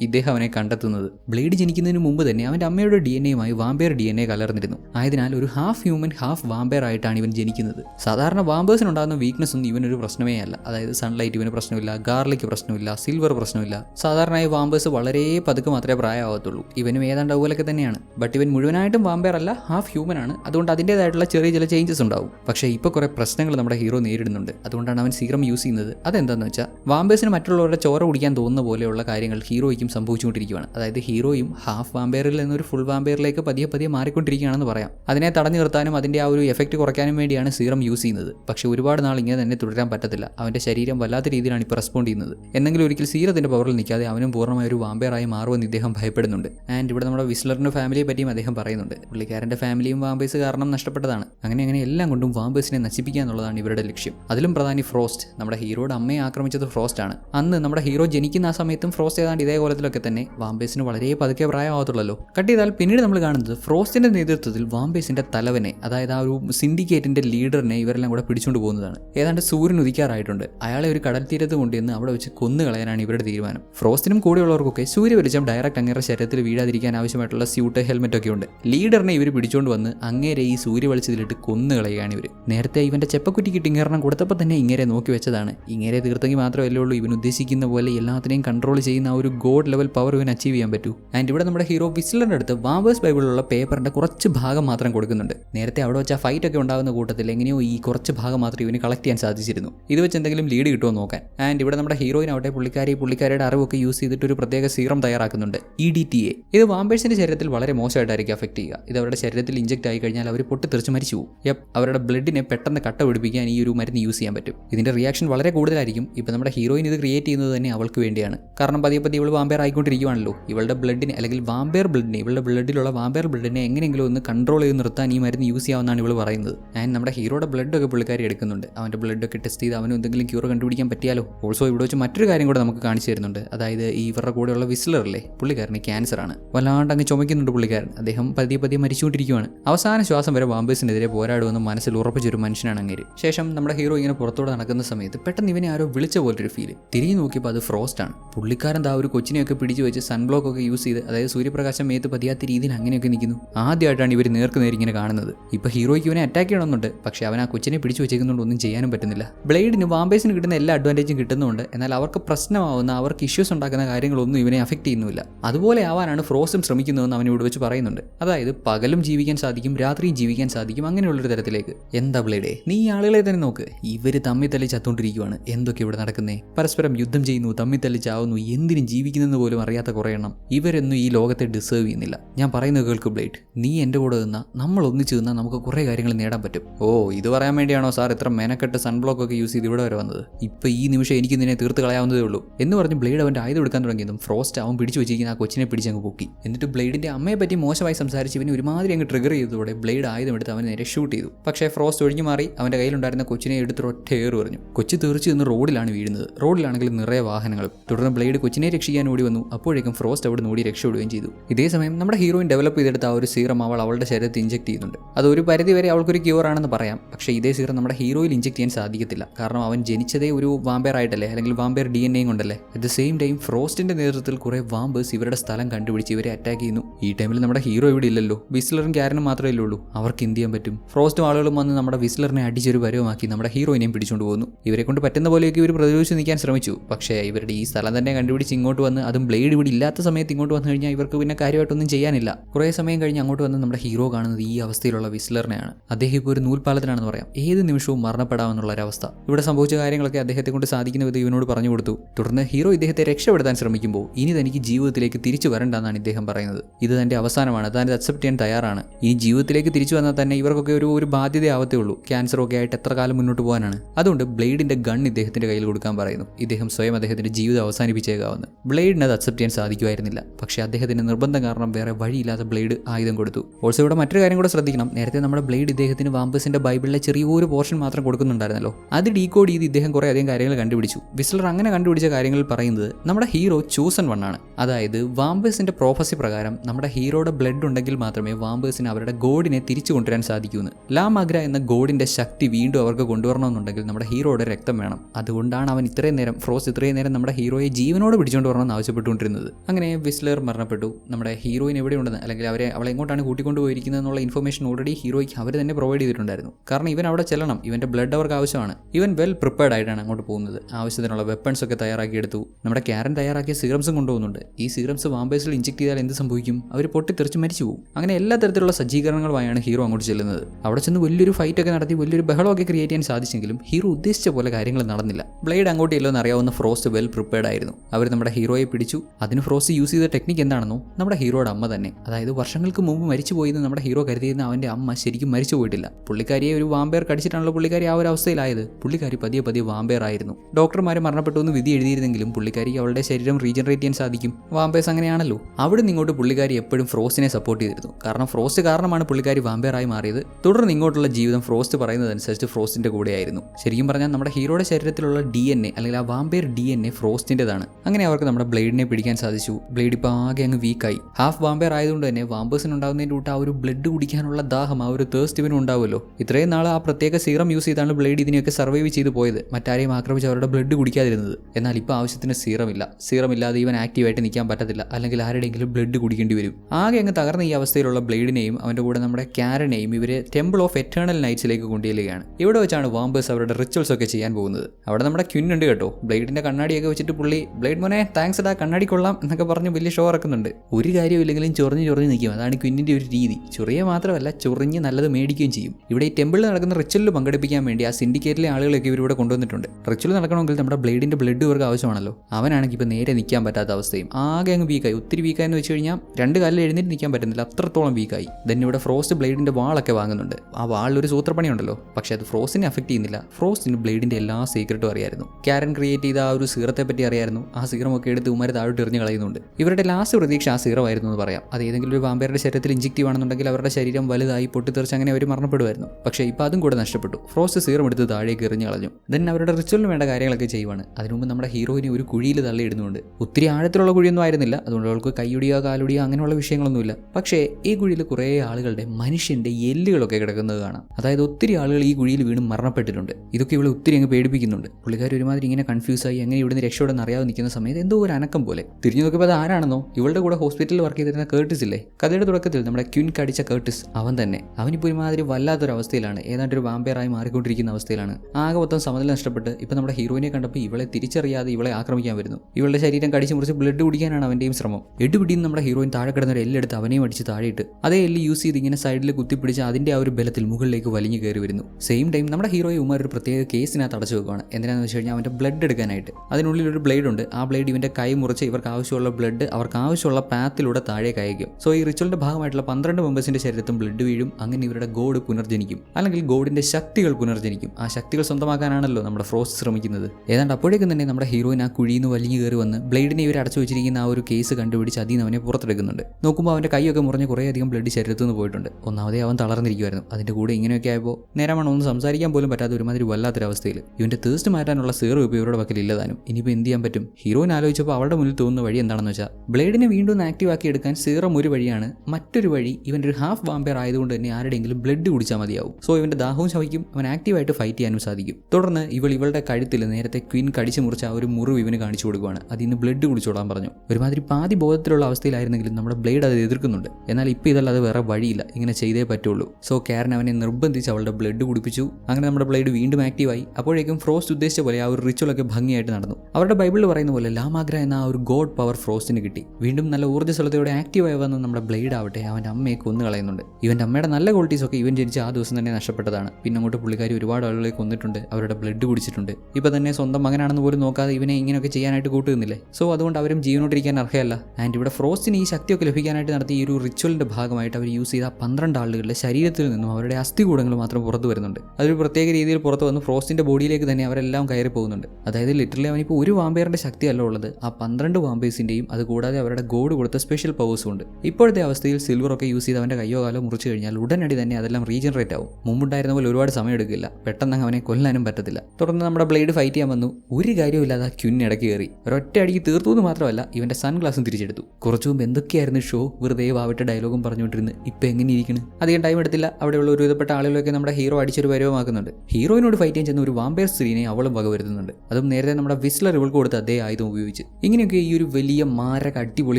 [SPEAKER 1] ഇദ്ദേഹം അവനെ കണ്ടെത്തുന്നത്. ബ്ലേഡ് ജനിക്കുന്നതിന് മുമ്പ് തന്നെ അവന്റെ അമ്മയുടെ ഡി എൻ എയുമായി വാമ്പയർ ഡി എൻ എ കലർന്നിരുന്നു. ആയതിനാൽ ഒരു ഹാഫ് ഹ്യൂമൻ ഹാഫ് വാമ്പയർ ആയിട്ടാണ് ഇവൻ ജനിക്കുന്നത്. സാധാരണ വാമ്പേഴ്സിനുണ്ടാകുന്ന വീക്ക്നെസ് ഒന്നും ഇവനൊരു പ്രശ്നമേ അല്ല. അതായത് സൺലൈറ്റ് ഇവന് പ്രശ്നമില്ല ഗാർലിക് പ്രശ്നമില്ല സിൽവർ പ്രശ്നമില്ല. സാധാരണയായി വാമ്പേഴ്സ് വളരെ പതുക്കെ മാത്രമേ പ്രായമാകത്തുള്ളൂ ഇവനും ഏതാണ്ട് അതുപോലൊക്കെ തന്നെയാണ്. ബട്ട് ഇവൻ മുഴുവനായിട്ടും വാമ്പയർ അല്ല ഹാഫ് ഹ്യൂമൻ ആണ്. അതുകൊണ്ട് അതിന്റേതായിട്ടുള്ള ചെറിയ ചില ചേഞ്ചസ് ഉണ്ടാവും. പക്ഷേ ഇപ്പോൾ കുറേ പ്രശ്നങ്ങൾ നമ്മുടെ ഹീറോ നേരിടുന്നുണ്ട്. അതുകൊണ്ടാണ് അവൻ സീറം യൂസ് ചെയ്യുന്നത്. അതെന്താണെന്ന് വെച്ചാൽ വാമ്പേഴ്സിന് മറ്റുള്ളവരുടെ ചോര കുടിക്കാൻ തോന്നുന്ന പോലെയുള്ള കാര്യങ്ങൾ ഹീറോയ്ക്കും സംഭവിച്ചുകൊണ്ടിരിക്കുകയാണ് അതായത് ഹീറോയും ഹാഫ് വാമ്പയറിൽ നിന്നൊരു ഫുൾ വാമ്പയറിലേക്ക് പതിയെ പതിയെ മാറിക്കൊണ്ടിരിക്കുകയാണെന്ന് പറയാം. അതിനെ തടഞ്ഞു നിർത്താനും അതിന്റെ ആ ഒരു എഫക്റ്റ് കുറയ്ക്കാനും വേണ്ടിയാണ് സീറം യൂസ് ചെയ്യുന്നത്. പക്ഷേ ഒരുപാട് നാൾ ഇങ്ങനെ തന്നെ തുടരാൻ പറ്റത്തില്ല. അവന്റെ ശരീരം വല്ലാത്ത രീതിയിലാണ് ഇപ്പോൾ റെസ്പോണ്ട് ചെയ്യുന്നത്. എന്നെങ്കിലും ഒരിക്കൽ സീറത്തിന്റെ പവറിൽ നിൽക്കാതെ അവനും പൂർണമായ ഒരു വാമ്പയറായി മാറുമെന്ന് ഇദ്ദേഹം ഭയപ്പെടുന്നുണ്ട്. ആൻഡ് ഇവിടെ നമ്മുടെ വിസ്ലറിന്റെ ഫാമിലിയെ പറ്റിയും അദ്ദേഹം പറയുന്നുണ്ട്. പുള്ളിക്കാരന്റെ ഫാമിലിയും വാമ്പേഴ്സ് കാരണം നഷ്ടപ്പെട്ടതാണ്. അങ്ങനെ അങ്ങനെ എല്ലാം കൊണ്ടും വാമ്പേഴ്സിനെ നശിപ്പിക്കുക എന്നുള്ളതാണ് ഇവരുടെ ലക്ഷ്യം. അതിലും പ്രധാനി ഫ്രോസ്റ്റ് നമ്മുടെ ഹീറോയുടെ അമ്മയെ ആക്രമിച്ചത് ഫ്രോസ്റ്റ് ആണ് അന്ന് നമ്മുടെ ഹീറോ ജനിക്കുന്ന ആ സമയത്തും ഫ്രോസ്റ്റ് ഏതാണ്ട് ഇതേ കോലത്തിലൊക്കെ തന്നെ വാംബേസിന് വളരെ പതുക്കെ പ്രായമാകത്തുള്ളല്ലോ. കട്ട് ചെയ്താൽ പിന്നീട് നമ്മൾ കാണുന്നത് ഫ്രോസ്റ്റിന്റെ നേതൃത്വത്തിൽ വാംബേസിന്റെ തലവനെ അതായത് ആ ഒരു സിൻഡിക്കേറ്റിന്റെ ലീഡറിനെ ഇവരെല്ലാം കൂടെ പിടിച്ചുകൊണ്ട് പോകുന്നതാണ്. ഏതാണ്ട് സൂര്യൻ ഉദിക്കാറായിട്ടുണ്ട്. അയാളെ ഒരു കടൽ തീരത്ത് കൊണ്ടുവന്ന് അവിടെ വെച്ച് കൊന്നു കളയാനാണ് ഇവരുടെ തീരുമാനം. ഫ്രോസ്റ്റിനും കൂടെയുള്ളവർക്കൊക്കെ സൂര്യ വെളിച്ചം ഡയറക്റ്റ് അങ്ങേറെ ശരീരത്തിൽ വീഴാതിരിക്കാൻ ആവശ്യമായിട്ടുള്ള സ്യൂട്ട് ഹെൽമെറ്റ് ഒക്കെ ഉണ്ട്. ലീഡറിനെ ഇവർ പിടിച്ചുകൊണ്ട് വന്ന് അങ്ങേരെ ഈ സൂര്യ വെളിച്ചത്തിലിട്ട് കൊന്നു കളയുകയാണ് ഇവർ നേരത്തെ ഇവന്റെ ചെപ്പക്കുറ്റിക്ക് ടിങ്ങറിനം കൊടുത്തപ്പോൾ തന്നെ ഇങ്ങേരെ നോക്കി വെച്ചതാണ്. ഇങ്ങേരെ തീർത്തെങ്കിൽ മാത്രമല്ലേ ഉള്ളൂ ഇവൻ ഉദ്ദേശിക്കുന്ന പോലെ എല്ലാത്തിനെയും കൺട്രോൾ ചെയ്യുന്ന ആ ഒരു ഗോഡ് ലെവൽ പവർ ഇവൻ അച്ചീവ് ചെയ്യാൻ പറ്റൂ. ആൻഡ് ഇവിടെ നമ്മുടെ ഹീറോ വിസിലറിന്റെ അടുത്ത് വാവേഴ്സ് ബൈബിളിലുള്ള പേപ്പറിന്റെ കുറച്ച് ഭാഗം മാത്രം കൊടുക്കുന്നുണ്ട്. നേരത്തെ അവിടെ വെച്ച ഫൈറ്റ് ഒക്കെ ഉണ്ടാകുന്ന കൂട്ടത്തിൽ എങ്ങനെയോ ഈ കുറച്ച് ഭാഗം മാത്രം ഇവന് കളക്ട് ചെയ്യാൻ സാധിച്ചിരുന്നു. ഇത് വെച്ച് എന്തെങ്കിലും ലീഡ് കിട്ടുമോ നോക്കാൻ. ആൻഡ് ഇവിടെ നമ്മുടെ ഹീറോയിൻ അവിടെ പുള്ളിക്കാരി പുള്ളിക്കാരുടെ അറിവൊക്കെ യൂസ് ചെയ്തിട്ട് ഒരു പ്രത്യേക സീറം തയ്യാറാക്കുന്നുണ്ട്. ഇ ഡി ടി എ ഇത് വാമ്പേഴ്സിന്റെ ശരീരത്തിൽ വളരെ മോശമായിട്ടായിരിക്കും അഫക്ട് ചെയ്യുക. ഇത് അവരുടെ ശരീരത്തിൽ ഇഞ്ചക്ട് ആയി കഴിഞ്ഞാൽ അവർ പൊട്ടിത്തെറിച്ച് മരിച്ചു പോകും. യപ്പ് അവരുടെ ബ്ലഡിനെ പെട്ടെന്ന് കട്ട പിടിപ്പിക്കാൻ ഈ ഒരു മരുന്ന് യൂസ് ചെയ്യാൻ പറ്റും. ഇതിന്റെ റിയാക്ഷൻ വളരെ കൂടുതലായിരിക്കും. ഇപ്പം നമ്മുടെ ഹീറോയിൻ ഇത് ക്രിയേറ്റ് ചെയ്യുന്നത് തന്നെ അവൾക്ക് വേണ്ടിയാണ്. കാരണം പതിയെ പതിയെ ഇവൾ വാമ്പയർ ആയിക്കൊണ്ടിരിക്കുവാണല്ലോ. ഇവളുടെ ബ്ലഡിനെ അല്ലെങ്കിൽ വാമ്പയർ ബ്ലഡിനെ ഇവളുടെ ബ്ലഡിലുള്ള വാമ്പയർ ബ്ലഡിനെ എങ്ങനെയെങ്കിലും ഒന്ന് കൺട്രോൾ ചെയ്ത് നിർത്താൻ ഈ മരുന്ന് യൂസ് ചെയ്യാമെന്നാണ് ഇവൾ പറയുന്നത്. ആൻഡ് നമ്മുടെ ഹീറോയുടെ ബ്ലഡൊക്കെ പുള്ളിക്കാരി എടുക്കുന്നുണ്ട്. അവന്റെ ബ്ലഡൊക്കെ ടെസ്റ്റ് ചെയ്ത് അവന് എന്തെങ്കിലും ക്യൂർ കണ്ടുപിടിക്കാൻ പറ്റിയാലോ? ഓൾസോ ഇവിടെ വെച്ച് മറ്റൊരു കാര്യം കൂടെ നമുക്ക് കാണിച്ചു തരുന്നുണ്ട്. അതായത് ഈ ഇവരുടെ കൂടെയുള്ള വിസിലറല്ലേ പുള്ളിക്കാരന് ക്യാൻസർ ആണ്. വല്ലാണ്ട് അങ്ങ് ചുമക്കുന്നുണ്ട് പുള്ളിക്കാരൻ. അദ്ദേഹം പതിയെ പതിയെ മരിച്ചുകൊണ്ടിരിക്കുകയാണ് അവസാന ശ്വാസം വരെ വാമ്പേഴ്സിനെതിരെ പോരാടുമെന്ന് മനസ്സിൽ ഉറപ്പിച്ചൊരു മനുഷ്യനാണ് അങ്ങേര്. ശേഷം നമ്മുടെ ഹീറോ ഇങ്ങനെ പുറത്തോടെ നടക്കുന്ന സമയത്ത് പെട്ടെന്ന് ഇവനെ ആരോ വിളിച്ച പോലൊരു ഫീൽ തിരിഞ്ഞു നോക്കിയപ്പോൾ അത് ആണ്. പുള്ളിക്കാരൻ ദാ ഒരു കൊച്ചിനെയൊക്കെ പിടിച്ചു വെച്ച് സൺബ്ലോക്ക് ഒക്കെ യൂസ് ചെയ്ത് അതായത് സൂര്യപ്രകാശം മേത്ത് പതിയാത്ത രീതിയിൽ അങ്ങനെയൊക്കെ നിൽക്കുന്നു ആദ്യമായിട്ടാണ് ഇവർ നേർക്ക് നേരി ഇങ്ങനെ കാണുന്നത്. ഇപ്പൊ ഹീറോയ്ക്ക് ഇവനെ അറ്റാക്ക് ചെയ്യണമെന്നുണ്ട്. പക്ഷേ അവൻ ആ കൊച്ചിനെ പിടിച്ചു വെച്ചേക്കുന്നുണ്ട് ഒന്നും ചെയ്യാനും പറ്റുന്നില്ല. ബ്ലേഡിന് വാമ്പേഴ്സിന് കിട്ടുന്ന എല്ലാ അഡ്വാന്റേജും കിട്ടുന്നുണ്ട്. എന്നാൽ അവർക്ക് പ്രശ്നമാവുന്ന അവർക്ക് ഇഷ്യൂസ് ഉണ്ടാക്കുന്ന കാര്യങ്ങളൊന്നും ഇവനെ അഫക്റ്റ് ചെയ്യുന്നില്ല അതുപോലെ ആവാനാണ് ഫ്രോസും ശ്രമിക്കുന്നതെന്ന് അവൻ ഇവിടെ വെച്ച് പറയുന്നുണ്ട്. അതായത് പകലും ജീവിക്കാൻ സാധിക്കും രാത്രിയും ജീവിക്കാൻ സാധിക്കും അങ്ങനെയുള്ളൊരു തരത്തിലേക്ക്. എന്താ ബ്ലേഡേ നീ ആളുകളെ തന്നെ നോക്ക്. ഇവർ തമ്മിൽ തല്ലി ചത്തുകൊണ്ടിരിക്കുവാണ്. എന്തൊക്കെ ഇവിടെ നടക്കുന്നേ? പരസ്പരം യുദ്ധം യുദ്ധം ചെയ്യുന്നു തമ്മിൽ തല്ലിച്ചാവുന്നു എന്തിനും ജീവിക്കുന്നെന്ന് പോലും അറിയാത്ത കുറേ എണ്ണം. ഇവരൊന്നും ഈ ലോകത്തെ ഡിസേർവ് ചെയ്യുന്നില്ല. ഞാൻ പറയുന്നത് കേൾക്ക് ബ്ലേഡ്. നീ എന്റെ കൂടെ നിന്നാൽ നമ്മൾ ഒന്നിച്ച് നിന്നാൽ നമുക്ക് കുറേ കാര്യങ്ങൾ നേടാൻ പറ്റും. ഓ ഇത് പറയാൻ വേണ്ടിയാണോ സാർ ഇത്ര മെനക്കെട്ട് സൺബ്ലോക്ക് ഒക്കെ യൂസ് ചെയ്ത് ഇവിടെ വരെ വന്നത്? ഇപ്പൊ ഈ നിമിഷം എനിക്ക് നിന്നെ തീർത്ത് കളയാവുന്നതേ ഉള്ളൂ. എന്ന് പറഞ്ഞ് ബ്ലേഡ് അവന്റെ ആയുധം എടുക്കാൻ തുടങ്ങിയതും ഫ്രോസ്റ്റ് അവൻ പിടിച്ചു വെച്ചിരിക്കുന്ന ആ കൊച്ചിനെ പിടിച്ചങ്ങ് പൊക്കി. എന്നിട്ട് ബ്ലേഡിന്റെ അമ്മയെ പറ്റി മോശമായി സംസാരിച്ച് ഇവന് ഒരുമാതിരി അങ്ങ് ട്രിഗർ ചെയ്തതോടെ ബ്ലേഡ് ആയുധം എടുത്ത് അവനെ നേരെ ഷൂട്ട് ചെയ്തു. പക്ഷേ ഫ്രോസ്റ്റ് ഒഴിഞ്ഞു മാറി അവന്റെ കയ്യിലുണ്ടായിരുന്ന കൊച്ചിനെ എടുത്ത് ഒറ്റ ഏറ് പറഞ്ഞു കൊച്ചു തെറിച്ച് നിന്ന് റോഡിലാണ് വീഴുന്നത്. റോഡിലാണെങ്കിൽ നിറയെ വാഹനങ്ങളും തുടർന്ന് ബ്ലേഡ് കൊച്ചിനെ രക്ഷിക്കാൻ ഓടി വന്നു. അപ്പോഴേക്കും ഫ്രോസ്റ്റ് അവിടെ ഓടി രക്ഷപ്പെടുകയും ചെയ്തു. ഇതേ സമയം നമ്മുടെ ഹീറോയിൻ ഡെവലപ്പ് ചെയ്തെടുത്ത ആ ഒരു സീറം അവൾ അവളുടെ ശരീരത്തിൽ ഇഞ്ചെക്ട് ചെയ്യുന്നുണ്ട്. അത് ഒരു പരിധി വരെ അവൾക്കൊരു ക്യൂർ ആണെന്ന് പറയാം. പക്ഷേ ഇതേ സീറം നമ്മുടെ ഹീറോയിൽ ഇഞ്ചെക്ട് ചെയ്യാൻ സാധിക്കത്തില്ല. കാരണം അവൻ ജനിച്ചതേ ഒരു വാമ്പയർ ആയിട്ടല്ലേ? അല്ലെങ്കിൽ വാമ്പയർ ഡി എൻ എയും കൊണ്ടല്ലേ? അറ്റ് ദ സെയിം ടൈം ഫ്രോസ്റ്റിന്റെ നേതൃത്വത്തിൽ കുറെ വാമ്പേഴ്സ് ഇവരുടെ സ്ഥലം കണ്ടുപിടിച്ച് ഇവരെ അറ്റാക്ക് ചെയ്യുന്നു. ഈ ടൈമിൽ നമ്മുടെ ഹീറോ ഇവിടെ ഇല്ലല്ലോ. വിസ്ലറും ക്യാരനും മാത്രമേ ഉള്ളൂ അവർക്ക് എന്ത് ചെയ്യാൻ പറ്റും? ഫ്രോസ്റ്റും ആളുകളും വന്ന് നമ്മുടെ വിസ്ലറിനെ അടിച്ചൊരു പരവുമാക്കി നമ്മുടെ ഹീറോയിനെയും പിടിച്ചുകൊണ്ട് പോകുന്നു. ഇവരെ കൊണ്ട് പറ്റുന്ന പോലെയൊക്കെ ഇവർ പ്രതിരോധിച്ച് നിൽക്കാൻ ശ്രമിച്ചു. പക്ഷേ ഇവരുടെ ഈ സ്ഥലം തന്നെ കണ്ടുപിടിച്ച് ഇങ്ങോട്ട് വന്ന് അതും ബ്ലേഡ് ഇവിടെ ഇല്ലാത്ത സമയത്ത് ഇങ്ങോട്ട് വന്നു കഴിഞ്ഞാൽ ഇവർക്ക് പിന്നെ കാര്യമായിട്ടൊന്നും ചെയ്യാനില്ല. കുറേ സമയം കഴിഞ്ഞ് അങ്ങോട്ട് വന്ന് നമ്മുടെ ഹീറോ കാണുന്നത് ഈ അവസ്ഥയിലുള്ള വിസ്ലറിനെയാണ്. അദ്ദേഹം ഇപ്പോൾ ഒരു നൂൽപ്പാലത്തിലാണെന്ന് പറയാം. ഏത് നിമിഷവും മരണപ്പെടാമെന്നുള്ള ഒരവസ്ഥ ഇവിടെ സംഭവിച്ച കാര്യങ്ങളൊക്കെ അദ്ദേഹത്തെ കൊണ്ട് സാധിക്കുന്ന വിധം ഇവനോട് പറഞ്ഞു കൊടുത്തു. തുടർന്ന് ഹീറോ ഇദ്ദേഹത്തെ രക്ഷപ്പെടുത്താൻ ശ്രമിക്കുമ്പോൾ ഇനി തനിക്ക് ജീവിതത്തിലേക്ക് തിരിച്ചു വരണ്ടെന്നാണ് ഇദ്ദേഹം പറയുന്നത്. ഇത് തന്റെ അവസാനമാണ്. താൻ ഇത് അക്സെപ്റ്റ് ചെയ്യാൻ തയ്യാറാണ്. ഇനി ജീവിതത്തിലേക്ക് തിരിച്ചു വന്നാൽ തന്നെ ഇവർക്കൊക്കെ ഒരു ഒരു ബാധ്യതയാവത്തേ ഉള്ളൂ. ക്യാൻസർ ഒക്കെ ആയിട്ട് എത്ര കാലം മുന്നോട്ട് പോകാനാണ്. അതുകൊണ്ട് ബ്ലേഡിന്റെ ഗൺ ഇദ്ദേഹത്തിന്റെ കയ്യിൽ കൊടുക്കാൻ പറയുന്നു. ഇദ്ദേഹം സ്വയം അദ്ദേഹത്തിന്റെ ജീവിതം അവസാനിപ്പിച്ചേക്കാവുന്നു. ബ്ലേഡിന് അത് അക്സെപ്റ്റ് ചെയ്യാൻ സാധിക്കുമായിരുന്നില്ല. പക്ഷേ അദ്ദേഹത്തിന്റെ നിർബന്ധം കാരണം വേറെ വഴിയില്ലാത്ത ബ്ലേഡ് ആയുധം കൊടുത്തു. ഓൾസോ ഇവിടെ മറ്റൊരു കാര്യം കൂടെ ശ്രദ്ധിക്കണം. നേരത്തെ നമ്മുടെ ബ്ലേഡ് ഇദ്ദേഹത്തിന് വാമ്പസിന്റെ ബൈബിളിലെ ചെറിയൊരു പോർഷൻ മാത്രം കൊടുക്കുന്നുണ്ടായിരുന്നല്ലോ. അത് ഡീകോഡ് ചെയ്ത് ഇദ്ദേഹം കുറേ അധികം കാര്യങ്ങൾ കണ്ടുപിടിച്ചു. വിസ്ലർ അങ്ങനെ കണ്ടുപിടിച്ച കാര്യങ്ങൾ പറയുന്നത് നമ്മുടെ ഹീറോ ചൂസൺ വൺ ആണ്. അതായത് വാമ്പേഴ്സിന്റെ പ്രോഫസി പ്രകാരം നമ്മുടെ ഹീറോയുടെ ബ്ലഡ് ഉണ്ടെങ്കിൽ മാത്രമേ വാമ്പേഴ്സിന് അവരുടെ ഗോഡിനെ തിരിച്ചു കൊണ്ടുവരാൻ സാധിക്കൂന്ന് ലാമഗ്ര എന്ന ഗോഡിന്റെ ശക്തി വീണ്ടും അവർക്ക് കൊണ്ടുവരണമെന്നുണ്ടെങ്കിൽ നമ്മുടെ ഹീറോയുടെ രക്തം വേണം. അതുകൊണ്ടാണ് അവൻ ഇത്രയും നേരം ഫ്രോസ് ഇത്രയും നേരം നമ്മുടെ ഹീറോയെ ജീവനോട് പിടിച്ചുകൊണ്ട് വരണമെന്ന് ആവശ്യപ്പെട്ടുകൊണ്ടിരുന്നത്. അങ്ങനെ വിസ്ലർ മരണപ്പെട്ടു. നമ്മുടെ ഹീറോയിൻ എവിടെയുണ്ടെന്ന് അല്ലെങ്കിൽ അവരെ അവളെ എങ്ങോട്ടാണ് കൂട്ടിക്കൊണ്ട് പോയിരിക്കുന്നത് എന്നുള്ള ഇൻഫർമേഷൻ ഓൾറെഡി ഹീറോയ്ക്ക് അവർ തന്നെ പ്രൊവൈഡ് ചെയ്തിട്ടുണ്ടായിരുന്നു. കാരണം ഇവൻ അവിടെ ചെല്ലണം. ഇവന്റെ ബ്ലഡ് അവർക്ക് ആവശ്യമാണ്. ഇവൻ വെൽ പ്രിപ്പയർഡ് ആയിട്ടാണ് അങ്ങോട്ട് പോകുന്നത്. ആവശ്യത്തിനുള്ള വെപ്പൺസ് ഒക്കെ തയ്യാറാക്കിയെടുത്തു. നമ്മുടെ ക്യാരൻ തയ്യാറാക്കിയ സീറംസും കൊണ്ടുപോകുന്നുണ്ട്. ഈ സീറംസ് വാമ്പേഴ്സിൽ ഇഞ്ചെക്ട് ചെയ്താൽ എന്ത് സംഭവിക്കും? അവർ പൊട്ടിത്തെറിച്ച് മരിച്ചു പോകും. അങ്ങനെ എല്ലാ തരത്തിലുള്ള സജ്ജീകരണങ്ങളുമായാണ് ഹീറോ അങ്ങോട്ട് ചെല്ലുന്നത്. അവിടെ ചെന്ന് വലിയൊരു ഫൈറ്റ് ഒക്കെ നടത്തി വലിയൊരു ബഹളമൊക്കെ ക്രിയേറ്റ് ചെയ്യാൻ സാധിച്ചെങ്കിലും ഹീറോ ഉദ്ദേശിച്ച പോലെ കാര്യങ്ങൾ നടന്നില്ല. ബ്ലേഡ് അങ്ങോട്ട് ഇല്ലെന്ന് അറിയാവുന്ന ഫ്രോസ്റ്റ് വെൽ പ്രിപ്പയർഡ് ആയിരുന്നു. അവർ നമ്മുടെ ഹീറോയെ പിടിച്ചു. അതിന് ഫ്രോസ്റ്റ് യൂസ് ചെയ്ത ടെക്നിക്ക് എന്താണെന്നോ നമ്മുടെ ഹീറോയുടെ അമ്മ തന്നെ. അതായത് വർഷങ്ങൾക്ക് മുമ്പ് മരിച്ചു പോയെന്ന് നമ്മുടെ ഹീറോ കരുതിയിരുന്ന അവന്റെ അമ്മ ശരിക്കും മരിച്ചു പോയിട്ടില്ല. പുള്ളിക്കാരിയെ ഒരു വാമ്പയർ കടിച്ചിട്ടാണല്ലോ പുള്ളിക്കാരി ആ ഒരു അവസ്ഥയിലായത്. പുള്ളിക്കാരി പതിയെ പതിയെ വാമ്പയർ ആയിരുന്നു. ഡോക്ടർമാർ മരണപ്പെട്ടു എന്ന് വിധി എഴുതിയിരുന്നെങ്കിലും പുള്ളിക്കാരി അവളുടെ ശരീരം റീജനറേറ്റ് ചെയ്യാൻ സാധിക്കും. വാമ്പേഴ്സ് അങ്ങനെയാണല്ലോ. അവിടെ ഇങ്ങോട്ട് പുള്ളിക്കാരി എപ്പോഴും ഫ്രോസ്റ്റിനെ സപ്പോർട്ട് ചെയ്തിരുന്നു. കാരണം ഫ്രോസ്റ്റ് കാരണമാണ് പുള്ളിക്കാരി വാമ്പയറായി മാറിയത്. തുടർന്ന് ഇങ്ങോട്ടുള്ള ജീവിതം ഫ്രോസ്റ്റ് പറയുന്നതനുസരിച്ച് ഫ്രോസ്റ്റിന്റെ കൂടെയായിരുന്നു. ശരിക്കും പറഞ്ഞാൽ നമ്മുടെ ഹീറോയുടെ ശരീരത്തിലുള്ള ഡി എൻ എ അല്ലെങ്കിൽ ആ വാമ്പയർ ഡി എൻ എ ഫ്രോസ്റ്റിന്റെതാണ് അങ്ങനെ അവർക്ക് നമ്മുടെ ബ്ലേഡിനെ പിടിക്കാൻ സാധിച്ചു. ബ്ലേഡ് ഇപ്പോൾ ആകെ അങ്ങ് വീക്കായി. ഹാഫ് വാമ്പയർ ആയതുകൊണ്ട് തന്നെ വാമ്പേഴ്സിന് ഉണ്ടാകുന്നതിന്റെ കൂട്ട് ആ ഒരു ബ്ലഡ് കുടിക്കാനുള്ള ദാഹം ആ ഒരു തേഴ്സ്റ്റ് ഇവനും ഉണ്ടാവുമല്ലോ. ഇത്രയും നാൾ ആ പ്രത്യേക സീറം യൂസ് ചെയ്താണ് ബ്ലേഡ് ഇതിനെയൊക്കെ സർവൈവ് ചെയ്ത് പോയത്. മറ്റാരെയും ആക്രമിച്ച് അവരുടെ ബ്ലഡ് കുടിക്കാതിരുന്നത്. എന്നാൽ ഇപ്പോൾ ആവശ്യത്തിന് സീറം ഇല്ലാതെ ഇവൻ ആക്റ്റീവായിട്ട് നിൽക്കാൻ പറ്റത്തില്ല. അല്ലെങ്കിൽ ആരുടെയെങ്കിലും ബ്ലഡ് കുടിക്കേണ്ടി വരും. ആകെ അങ്ങ് തകർന്ന ഈ അവസ്ഥയിലുള്ള ബ്ലേഡിനെയും അവന്റെ കൂടെ നമ്മുടെ ക്യാരനെയും ഇവരെ ടെമ്പിൾ ഓഫ് എറ്റേണൽ നൈറ്റ്സിലേക്ക് കൊണ്ടുചെല്ലുകയാണ്. ഇവിടെ വെച്ചാണ് വാമ്പേഴ്സ് അവരുടെ റിച്വൽസ് ഒക്കെ ചെയ്യാൻ പോകുന്നത്. അവിടെ നമ്മുടെ ക്വിൻ ഉണ്ട് കേട്ടോ. ബ്ലേഡിന്റെ കണ്ണാടിയൊക്കെ വെച്ചിട്ട് പുള്ളി ബ്ലേഡ് മോനെ താങ്ക്സ് ഡാ കണ്ണാടി കൊള്ളാം എന്നൊക്കെ പറഞ്ഞ് വലിയ ഷോ ഇറക്കുന്നുണ്ട്. ഒരു കാര്യമില്ലെങ്കിലും ചൊറിഞ്ഞ് ചൊറിഞ്ഞ് നിൽക്കും. അതാണ് ക്വിന്നിന്റെ ഒരു രീതി. ചൊറിയ മാത്രമല്ല ചൊറിഞ്ഞ് നല്ലത് മേടിക്കുകയും ചെയ്യും. ഇവിടെ ഈ ടെമ്പിളിൽ നടക്കുന്ന റിച്വലിൽ പങ്കെടുപ്പിക്കാൻ വേണ്ടി ആ സിൻഡിക്കേറ്റിലെ ആളുകളൊക്കെ ഇവരിവിടെ കൊണ്ടുവന്നിട്ടുണ്ട്. റിച്വൽ നടക്കണമെങ്കിൽ നമ്മുടെ ബ്ലേഡിന്റെ ബ്ലഡ് ഇവർക്ക് ആവശ്യമാണല്ലോ. അവനാണെങ്കിൽ ഇപ്പോൾ നേരെ നിൽക്കാൻ പറ്റാത്ത അവസ്ഥയും. ആകെ അങ്ങ് വീക്കായി ഒത്തിരി വീക്കായി എന്ന് വെച്ച് കഴിഞ്ഞാൽ രണ്ട് കാലിൽ എഴുന്നേറ്റ് നിൽക്കാൻ പറ്റുന്നില്ല. അത്രത്തോളം വീക്കായി ദെൻ ഇവിടെ ഫ്രോസ്റ്റ് ബ്ലേഡിന്റെ വാളൊക്കെ വാങ്ങുന്നുണ്ട്. ആ വാളിലൊരു സൂത്രപ്പണി ഉണ്ടല്ലോ പക്ഷേ അത് ഫ്രോസിനെ അഫക്റ്റ് ചെയ്യുന്നില്ല. ഫ്രോസ്റ്റിന് ബ്ലേഡിന്റെ എല്ലാ സീക്രട്ടും അറിയായിരുന്നു. ക്യാരൻ ക്രിയേറ്റ് ചെയ്ത ഒരു സീറത്തെ പറ്റി അറിയായിരുന്നു. ആ സീറമൊക്കെ എടുത്ത് ഉമാരെ താഴോട്ട് എറിഞ്ഞ് കളയുന്നുണ്ട്. ഇവരുടെ ലാസ്റ്റ് പ്രതീക്ഷ ആ സീറമായിരുന്നു എന്ന് പറയാം. അത് ഏതെങ്കിലും ഒരു വാമ്പയറുടെ ശരീരത്തിൽ ഇഞ്ചിക്റ്റീവ് ആണെന്നുണ്ടെങ്കിൽ അവരുടെ ശരീരം വലുതായി പൊട്ടിത്തെറിച്ച് അങ്ങനെ അവർ മരണപ്പെടുമായിരുന്നു. പക്ഷേ ഇപ്പോൾ അതും കൂടെ നഷ്ടപ്പെട്ടു. ഫ്രോസ്റ്റ് സീറം എടുത്ത് താഴേക്ക് എറിഞ്ഞ് കളഞ്ഞു. ദെൻ അവരുടെ റിച്വലിന് വേണ്ട കാര്യങ്ങളൊക്കെ ചെയ്യുവാണ്. അതിനുമുമ്പ് നമ്മുടെ ഹീറോയിനെ ഒരു കുഴിയിൽ തള്ളിയിടുന്നുണ്ട്. ഒത്തിരി ആഴത്തിലുള്ള കുഴിയൊന്നും ആയിരുന്നില്ല. അതുകൊണ്ട് അവൾക്ക് കൈയുടിയോ കാലുടിയോ അങ്ങനെയുള്ള വിഷയങ്ങളൊന്നുമില്ല. പക്ഷേ ഈ കുഴിയിൽ കുറേ ആളുകളുടെ മനുഷ്യന്റെ എല്ലുകളൊക്കെ കിടക്കുന്നത് കാണാം. അതായത് ഒത്തിരി ആളുകൾ ഈ കുഴിയിൽ വീണ് മരണപ്പെട്ടിട്ടുണ്ട്. ഇതൊക്കെ ഇവളെ ഒത്തിരി അങ്ങ് പേടിപ്പിക്കുന്നുണ്ട്. പുള്ളിക്കാർ ഒരുമാതിരി ഇങ്ങനെ കൺഫ്യൂസ് ആയി എങ്ങനെ ഇവിടുന്ന് രക്ഷപ്പെടുന്ന അറിയാതെ നിൽക്കുന്ന സമയത്ത് എന്തോ ഒരു അനക്കം പോലെ. തിരിഞ്ഞു നോക്കിയപ്പോൾ അത് ആരാണെന്നോ? ഇവളുടെ കൂടെ ഹോസ്പിറ്റലിൽ വർക്ക് ചെയ്തിരുന്ന കേർട്ടിസ് ഇല്ലേ? കഥയുടെ തുടക്കത്തിൽ നമ്മുടെ ക്യൂൻ കടിച്ച കേർട്ടിസ് അവൻ തന്നെ. അവനിപ്പോൾ ഒരുമാതിരി വല്ലാത്തൊരു അവസ്ഥയിലാണ്. ഏതാണ്ട് ഒരു വാമ്പയറായി മാറിക്കൊണ്ടിരിക്കുന്ന അവസ്ഥയിലാണ്. ആകെ മൊത്തം സമനില നഷ്ടപ്പെട്ട് ഇപ്പം നമ്മുടെ ഹീറോയിനെ കണ്ടപ്പോൾ ഇവളെ തിരിച്ചറിയാതെ ഇവളെ ആക്രമിക്കാൻ വരുന്നു. ഇവളുടെ ശരീരം കടിച്ചു മുറിച്ച് ബ്ലഡ് കുടിക്കാനാണ് അവന്റെയും ശ്രമം. എടുപിടിയും നമ്മുടെ ഹീറോയിൻ താഴെ കിടന്ന ഒരു എല്ലെടുത്ത് അവനെയും അടിച്ച് താഴെയിട്ട് അതേ എല്ല് യൂസ് ചെയ്ത് ഇങ്ങനെ സൈഡിൽ കുത്തിപ്പിടിച്ച് അതിന്റെ ആ ഒരു ബലത്തിൽ മുകളിലേക്ക് വലിഞ്ഞു കയറി വരുന്നു. സെയിം ടൈം നമ്മുടെ ഹീറോയെ ഉമാർ ഒരു പ്രത്യേക കേസിനകത്ത് അടച്ചു വെക്കുകയാണ് എന്തിനാണെന്ന് വെച്ച് കഴിഞ്ഞാൽ അവന്റെ ബ്ലഡ് എടുക്കാനായിട്ട്. ചെയ്യാനായിട്ട് അതിനുള്ളിൽ ഒരു ബ്ലേഡ് ഉണ്ട് ആ ബ്ലേഡ് ഇവന്റെ കൈ മുറിച്ച് ഇവർക്ക് ആവശ്യമുള്ള ബ്ലഡ് അവർക്ക് ആവശ്യമുള്ള പാത്തിലൂടെ താഴേക്ക് കയക്കും സോ ഈ റിച്വലിന്റെ ഭാഗമായിട്ടുള്ള പന്ത്രണ്ട് മെമ്പേഴ്സിന്റെ ശരീരത്തും ബ്ലഡ് വീഴും. അങ്ങനെ ഇവരുടെ ഗോഡ് പുനർജനിക്കും. അല്ലെങ്കിൽ ഗോഡിന്റെ ശക്തികൾ പുനർജനിക്കും. ആ ശക്തികൾ സ്വന്തമാക്കാനാണല്ലോ നമ്മുടെ ഫ്രോസ് ശ്രമിക്കുന്നത്. ഏതാണ്ട് അപ്പോഴേക്കും തന്നെ നമ്മുടെ ഹീറോയിൻ ആ കുഴിയിൽ നിന്ന് വലിഞ്ഞു കയറി വന്ന് ബ്ലേഡിനെ ഇവർ അടച്ചു വെച്ചിരിക്കുന്ന ആ ഒരു കേസ് കണ്ടുപിടിച്ച് അതിൽ നിന്ന് അവനെ പുറത്തെടുക്കുന്നുണ്ട്. നോക്കുമ്പോൾ അവന്റെ കൈയൊക്കെ മുറിഞ്ഞ് കുറേയധികം ബ്ലഡ് ശരീരത്തു നിന്ന് പോയിട്ടുണ്ട്. ഒന്നാമതേ അവൻ തളർന്നിരിക്കുമായിരുന്നു അതിന്റെ കൂടെ ഇങ്ങനെയൊക്കെ ആയപ്പോൾ നേരമാണ് ഒന്നും സംസാരിക്കാൻ പോലും പറ്റാത്ത ഒരുമാതിരി വല്ലാത്തൊരവസ്ഥയിൽ ഇവന്റെ തീർസ്റ്റ് മാറ്റാനുള്ള സീറോ ഇപ്പോൾ ഇവരുടെ പക്കൽ ഇല്ലതാനും ഇനിയിപ്പോൾ എന്ത് ചെയ്യാൻ പറ്റും? ഹീറോയിൻ ആലോചിച്ചപ്പോൾ അവളുടെ മുന്നിൽ തോന്നുന്ന വഴി എന്താണെന്ന് വെച്ചാൽ ബ്ലേഡിനെ വീണ്ടും ഒന്ന് ആക്റ്റീവ് ആക്കി എടുക്കാൻ സീറം ഒരു വഴിയാണ് മറ്റൊരു വഴി ഇവന്റെ ഒരു ഹാഫ് വാമ്പയർ ആയതുകൊണ്ട് തന്നെ ആരുടെയെങ്കിലും ബ്ലഡ് കുടിച്ചാൽ മതിയാവും. സോ ഇവന്റെ ദാഹവും ശവിക്കും അവൻ ആക്റ്റീവായിട്ട് ഫൈറ്റ് ചെയ്യാനും സാധിക്കും. തുടർന്ന് ഇവൾ ഇവളുടെ കഴുത്തിൽ നേരത്തെ ക്വീൻ കടിച്ചു മുറിച്ച ആ ഒരു മുറിവ് ഇവന് കാണിച്ചു കൊടുക്കുകയാണ് അതിൽ നിന്ന് ബ്ലഡ് കുടിച്ചോടാൻ പറഞ്ഞു. ഒരുമാതിരി പാതി ബോധത്തിലുള്ള അവസ്ഥയിലായിരുന്നെങ്കിലും നമ്മുടെ ബ്ലേഡ് അത് എതിർക്കുന്നുണ്ട്. എന്നാൽ ഇപ്പോൾ ഇതല്ലാതെ വേറെ വഴിയില്ല. ഇങ്ങനെ ചെയ്തേ പറ്റുള്ളൂ. സോ കാരൻ അവനെ നിർബന്ധിച്ച് അവളുടെ ബ്ലഡ് കുടിപ്പിച്ചു. അങ്ങനെ നമ്മുടെ ബ്ലേഡ് വീണ്ടും ആക്റ്റീവായി അപ്പോഴേക്കും ഫ്രോസ്റ്റ് ഉദ്ദേശിച്ച പോലെ ആ ഒരു റിച്വലൊക്കെ ഭംഗിയായിട്ട് നടന്നു. അവരുടെ ബൈബിളിൽ പറയുന്ന പോലെ ലാമാഗ്ര എന്ന ആ ഒരു ഗോഡ് പവർ ഫ്രോസ്റ്റിന് കിട്ടി. വീണ്ടും നല്ല ഊർജസ്വലതയോടെ ആക്റ്റീവായി വന്ന നമ്മുടെ ബ്ലേഡ് ആവട്ടെ അവന്റെ അമ്മയെ കൊന്നു കളയുന്നുണ്ട്. ഇവന്റെ അമ്മയുടെ നല്ല ക്വാളിറ്റീസ് ഒക്കെ ഇവൻ ജനിച്ച ആ ദിവസം തന്നെ നഷ്ടപ്പെട്ടതാണ്. പിന്നെ അങ്ങോട്ട് പുള്ളിക്കാരി ഒരുപാട് ആളുകളെ കൊന്നിട്ടുണ്ട് അവരുടെ ബ്ലഡ് കുടിച്ചിട്ടുണ്ട്. ഇപ്പം തന്നെ സ്വന്തം മകനാണെന്ന് പോലും നോക്കാതെ ഇവനെ ഇങ്ങനെയൊക്കെ ചെയ്യാനായിട്ട് കൂട്ടുന്നില്ലേ? സോ അതുകൊണ്ട് അവരും ജീവനോട്ടിരിക്കാൻ അർഹയല്ല. ആൻഡ് ഇവിടെ ഫ്രോസ്റ്റിന് ഈ ശക്തിയൊക്കെ ലഭിക്കാനായിട്ട് നടത്തി ഈ ഒരു റിച്വലിന്റെ ഭാഗമായിട്ട് അവർ യൂസ് ചെയ്ത പന്ത്രണ്ട് ആളുകളുടെ ശരീരത്തിൽ നിന്നും അവരുടെ അസ്ഥികൂടങ്ങൾ മാത്രം പുറത്തു വരുന്നുണ്ട്. അതൊരു പ്രത്യേക രീതിയിൽ പുറത്ത് വന്ന് ഫ്രോസ്റ്റിന്റെ ബോഡിയിലേക്ക് തന്നെ അവരെല്ലാം കയറി പോകുന്നുണ്ട് അതായത് ലിറ്ററലി അവനിപ്പോൾ ഒരു വാമ്പയറിന്റെ ശക്തിയല്ല ഉള്ളത്. ആ പന്ത്രണ്ട് വാമ്പേഴ്സിന്റെയും അതുകൂടാതെ അവരുടെ ഗോഡ് കൊടുത്ത സ്പെഷ്യൽ പവേഴ്സും ഉണ്ട്. ഇപ്പോഴത്തെ അവസ്ഥയിൽ സിൽവർ ഒക്കെ യൂസ് ചെയ്ത് അവന്റെ കയ്യോ കാലോ മുറിച്ചു കഴിഞ്ഞാൽ ഉടനടി തന്നെ അതെല്ലാം റീജനറേറ്റ് ആവും. മുമ്പുണ്ടായിരുന്ന പോലെ ഒരുപാട് സമയം എടുക്കില്ല. പെട്ടെന്ന് അവനെ കൊല്ലാനും പറ്റത്തില്ല. തുടർന്ന് നമ്മുടെ ബ്ലേഡ് ഫൈറ്റ് ചെയ്യാൻ വന്നു. ഒരു കാര്യമില്ലാതെ ക്യുൻ ഇടയ്ക്ക് കയറി. ഒരൊറ്റ അടിക്ക് തീർത്തു എന്ന് മാത്രമല്ല ഇവന്റെ സൺ ഗ്ലാസും തിരിച്ചെടുത്തു. കുറച്ചു മുമ്പ് എന്തൊക്കെയായിരുന്നു ഷോ വെറുതെ വാവിട്ട് ഡയലോഗും പറഞ്ഞുകൊണ്ടിരുന്ന് ഇപ്പം എങ്ങനെ ഇരിക്കുന്നു അധികം ടൈം എടുത്തില്ല. അവിടെയുള്ള ഒരു വിധപ്പെട്ട ആളുകളൊക്കെ നമ്മുടെ ഹീറോ അടിച്ചൊരു പരവമാക്കുന്നുണ്ട് ഹീറോയിനോട് ഫൈറ്റ് ചെയ്യാൻ ചെന്ന ഒരു വാമ്പയർ സ്ത്രീനെ അവളും വകവരുത്തുന്നുണ്ട്. അതും നേരത്തെ നമ്മുടെ വിസ്ലർ ഇവൾക്ക് കൊടുത്ത അതേ ആയുധം ഉപയോഗിച്ച്. ഇങ്ങനെയൊക്കെ ഈ ഒരു വലിയ മാരക അടിപൊളി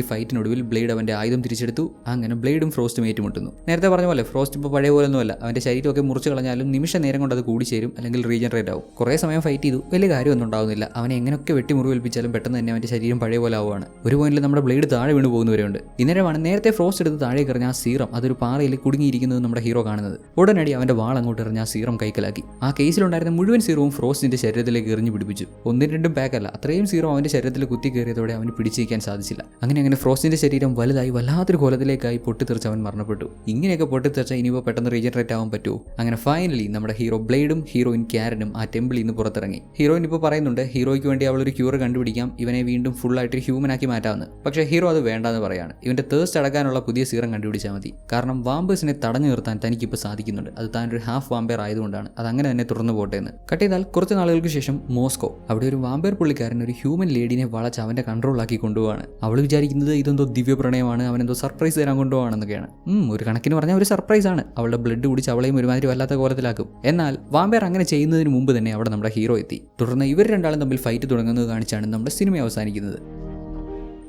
[SPEAKER 1] ഫൈറ്റിനൊടുവിൽ ബ്ലേഡ് അവന്റെ ആയുധം തിരിച്ചെടുത്തു. അങ്ങനെ ബ്ലേഡും ഫ്രോസ്റ്റും ഏറ്റുമുട്ടുന്നു. നേരത്തെ പറഞ്ഞ പോലെ ഫ്രോസ്റ്റ് ഇപ്പോൾ പഴയ പോലെ ഒന്നുമല്ല അവന്റെ ശരീരമൊക്കെ മുറിച്ച് കളഞ്ഞാലും നിമിഷ നേരം കൊണ്ട് അത് കൂടി കൂടിച്ചേരും അല്ലെങ്കിൽ റീജനറേറ്റ് ആവും. കുറേ സമയം ഫൈറ്റ് ചെയ്തു. വലിയ കാര്യമൊന്നും ഉണ്ടാവുന്നില്ല. അവനെ എങ്ങനെയൊക്കെ വെട്ടി മുറിവേൽപ്പിച്ചാലും പെട്ടെന്ന് തന്നെ അവന്റെ ശരീരം പഴയ പോലെ ആവുകയാണ്. ഒരു പോയിന്റിൽ നമ്മുടെ ബ്ലേഡ് താഴെ വീണ് പോകുന്നവരുണ്ട്. ഇന്നേരമാണ് നേരത്തെ ഫ്രോസ്റ്റ് എടുത്ത് താഴെ എറിഞ്ഞ ആ സീറം അതൊരു പാറയിൽ കുടുങ്ങിയിരിക്കുന്നത് നമ്മുടെ ഹീറോ കാണുന്നത്. ഉടനടി അവന്റെ വാൾ അങ്ങോട്ട് എറിഞ്ഞ ആ സീറം കൈക്കലാക്കി. ആ കേസിലുണ്ടായിരുന്ന മുഴുവൻ സീറവും ഫ്രോസ്റ്റിന്റെ ശരീരത്തിലേക്ക് എറിഞ്ഞു പിടിപ്പിച്ചു. ഒന്നും രണ്ടും പാക്കല്ല അത്രയും സീറോ അവന്റെ ശരീരത്തിൽ കുത്തി കയറിയതോടെ അവന് പിടിച്ചിരിക്കാൻ സാധിച്ചില്ല. അങ്ങനെ അങ്ങനെ ഫ്രോസിന്റെ ശരീരം വലുതായി വല്ലാത്തൊരു കോലത്തിലേക്കായി പൊട്ടിത്തെറിച്ച് അവൻ മരണപ്പെട്ടു. ഇങ്ങനെയൊക്കെ പൊട്ടിത്തെറിച്ച ഇനിയിപ്പോൾ പെട്ടെന്ന് റീജനറേറ്റ് ആവാൻ പറ്റുമോ അങ്ങനെ ഫൈനലി നമ്മുടെ ഹീറോ ബ്ലേഡും ഹീറോയിൻ ക്യാരനും ആ ടെമ്പിളിൽ നിന്ന് പുറത്തിറങ്ങി. ഹീറോയിൻ ഇപ്പോൾ പറയുന്നുണ്ട് ഹീറോയ്ക്ക് വേണ്ടി അവൾ ഒരു ക്യൂർ കണ്ടുപിടിക്കാം. ഇവനെ വീണ്ടും ഹ്യൂമൻ ആക്കി മാറ്റാമെന്ന്. പക്ഷേ ഹീറോ അത് വേണ്ടാന്ന് പറയാണ്. ഇവന്റെ തേഴ്സ്റ്റ് അടക്കാനുള്ള പുതിയ സീറം കണ്ടുപിടിച്ചാൽ മതി. കാരണം വാമ്പേഴ്സിനെ തടഞ്ഞു നിർത്താൻ തനിക്കിപ്പോൾ സാധിക്കുന്നുണ്ട്. അത് താൻ ഒരു ഹാഫ് വാമ്പയർ ആയതുകൊണ്ടാണ്. അത് അങ്ങനെ തന്നെ തുറന്നു പോട്ടെ എന്ന്. കട്ട് ചെയ്താൽ കുറച്ച് നാളുകൾക്ക് ശേഷം മോസ്കോ അവിടെ ഒരു വാമ്പയർ പുള്ളിക്കാരൻ ഒരു ഹ്യൂമൻ ലേഡിനെ വളച്ച് അവന്റെ കൺട്രോളാക്കി കൊണ്ടുപോവാണ്. അവൾ വിചാരിക്കുന്നത് ഇതെന്തോ ദിവ്യ പ്രണയമാണ് അവനെന്തോ സർപ്രൈസ് തരാൻ കൊണ്ടുപോകാണെന്നൊക്കെയാണ് ഒരു കണക്കിന് പറഞ്ഞാൽ ഒരു സർപ്രൈസ് ആണ്. അവളുടെ ബ്ലഡ് കുടിച്ച് അവളെയും ഒരുമാതിരി വല്ലാത്ത കോലത്തിലാക്കും. എന്നാൽ വാമ്പയർ അങ്ങനെ ചെയ്യുന്നതിന് മുമ്പ് തന്നെ അവിടെ നമ്മുടെ ഹീറോ എത്തി. തുടർന്ന് ഇവർ രണ്ടാളും തമ്മിൽ ഫൈറ്റ് തുടങ്ങുന്നത് കാണിച്ചാണ് നമ്മുടെ സിനിമ അവസാനിക്കുന്നത്.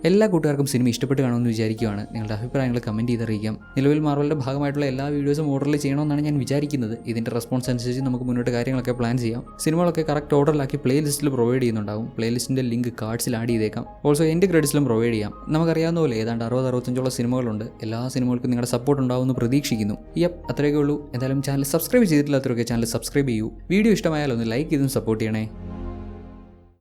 [SPEAKER 1] എല്ലാ കൂട്ടുകാർക്കും സിനിമ ഇഷ്ടപ്പെട്ട് കാണുമെന്ന് വിചാരിക്കുകയാണ് നിങ്ങളുടെ അഭിപ്രായങ്ങൾ കമന്റ് ചെയ്തറിയിക്കാം. നിലവിൽ മാർവലിന്റെ ഭാഗമായിട്ടുള്ള എല്ലാ വീഡിയോസും ഓർഡറിൽ ചെയ്യണമെന്നാണ് ഞാൻ വിചാരിക്കുന്നത്. ഇതിന്റെ റെസ്പോൺസ് അനുസരിച്ച് നമുക്ക് മുന്നോട്ട് കാര്യങ്ങളൊക്കെ പ്ലാൻ ചെയ്യാം. സിനിമകളൊക്കെ കറക്റ്റ് ഓർഡറിലാക്കി പ്ലേ ലിസ്റ്റിൽ പ്രൊവൈഡ് ചെയ്യുന്നുണ്ടാവും. പ്ലേ ലിസ്റ്റിന്റെ ലിങ്ക് കാർഡ്സിൽ ആഡ് ചെയ്തേക്കാം. ഓൾസോ എന്റെ ക്രെഡിറ്റ്സിലും പ്രൊവൈഡ് ചെയ്യാം. നമുക്കറിയാവുന്ന പോലെ ഏതാണ്ട് അറുപത് അറുപത്തഞ്ചോളം സിനിമകളുണ്ട്. എല്ലാ സിനിമകൾക്കും നിങ്ങളുടെ സപ്പോർട്ട് ഉണ്ടാവുമെന്ന് പ്രതീക്ഷിക്കുന്നു. യപ്പ് അത്രയൊക്കെ ഉള്ളൂ. എന്തായാലും ചാനൽ സബ്സ്ക്രൈബ് ചെയ്തിട്ടില്ലാത്തവരൊക്കെ ചാനൽ സബ്സ്ക്രൈബ് ചെയ്യൂ. വീഡിയോ ഇഷ്ടമായാലൊന്ന് ലൈക്ക് ചെയ്തും സപ്പോർട്ട് ചെയ്യണേ.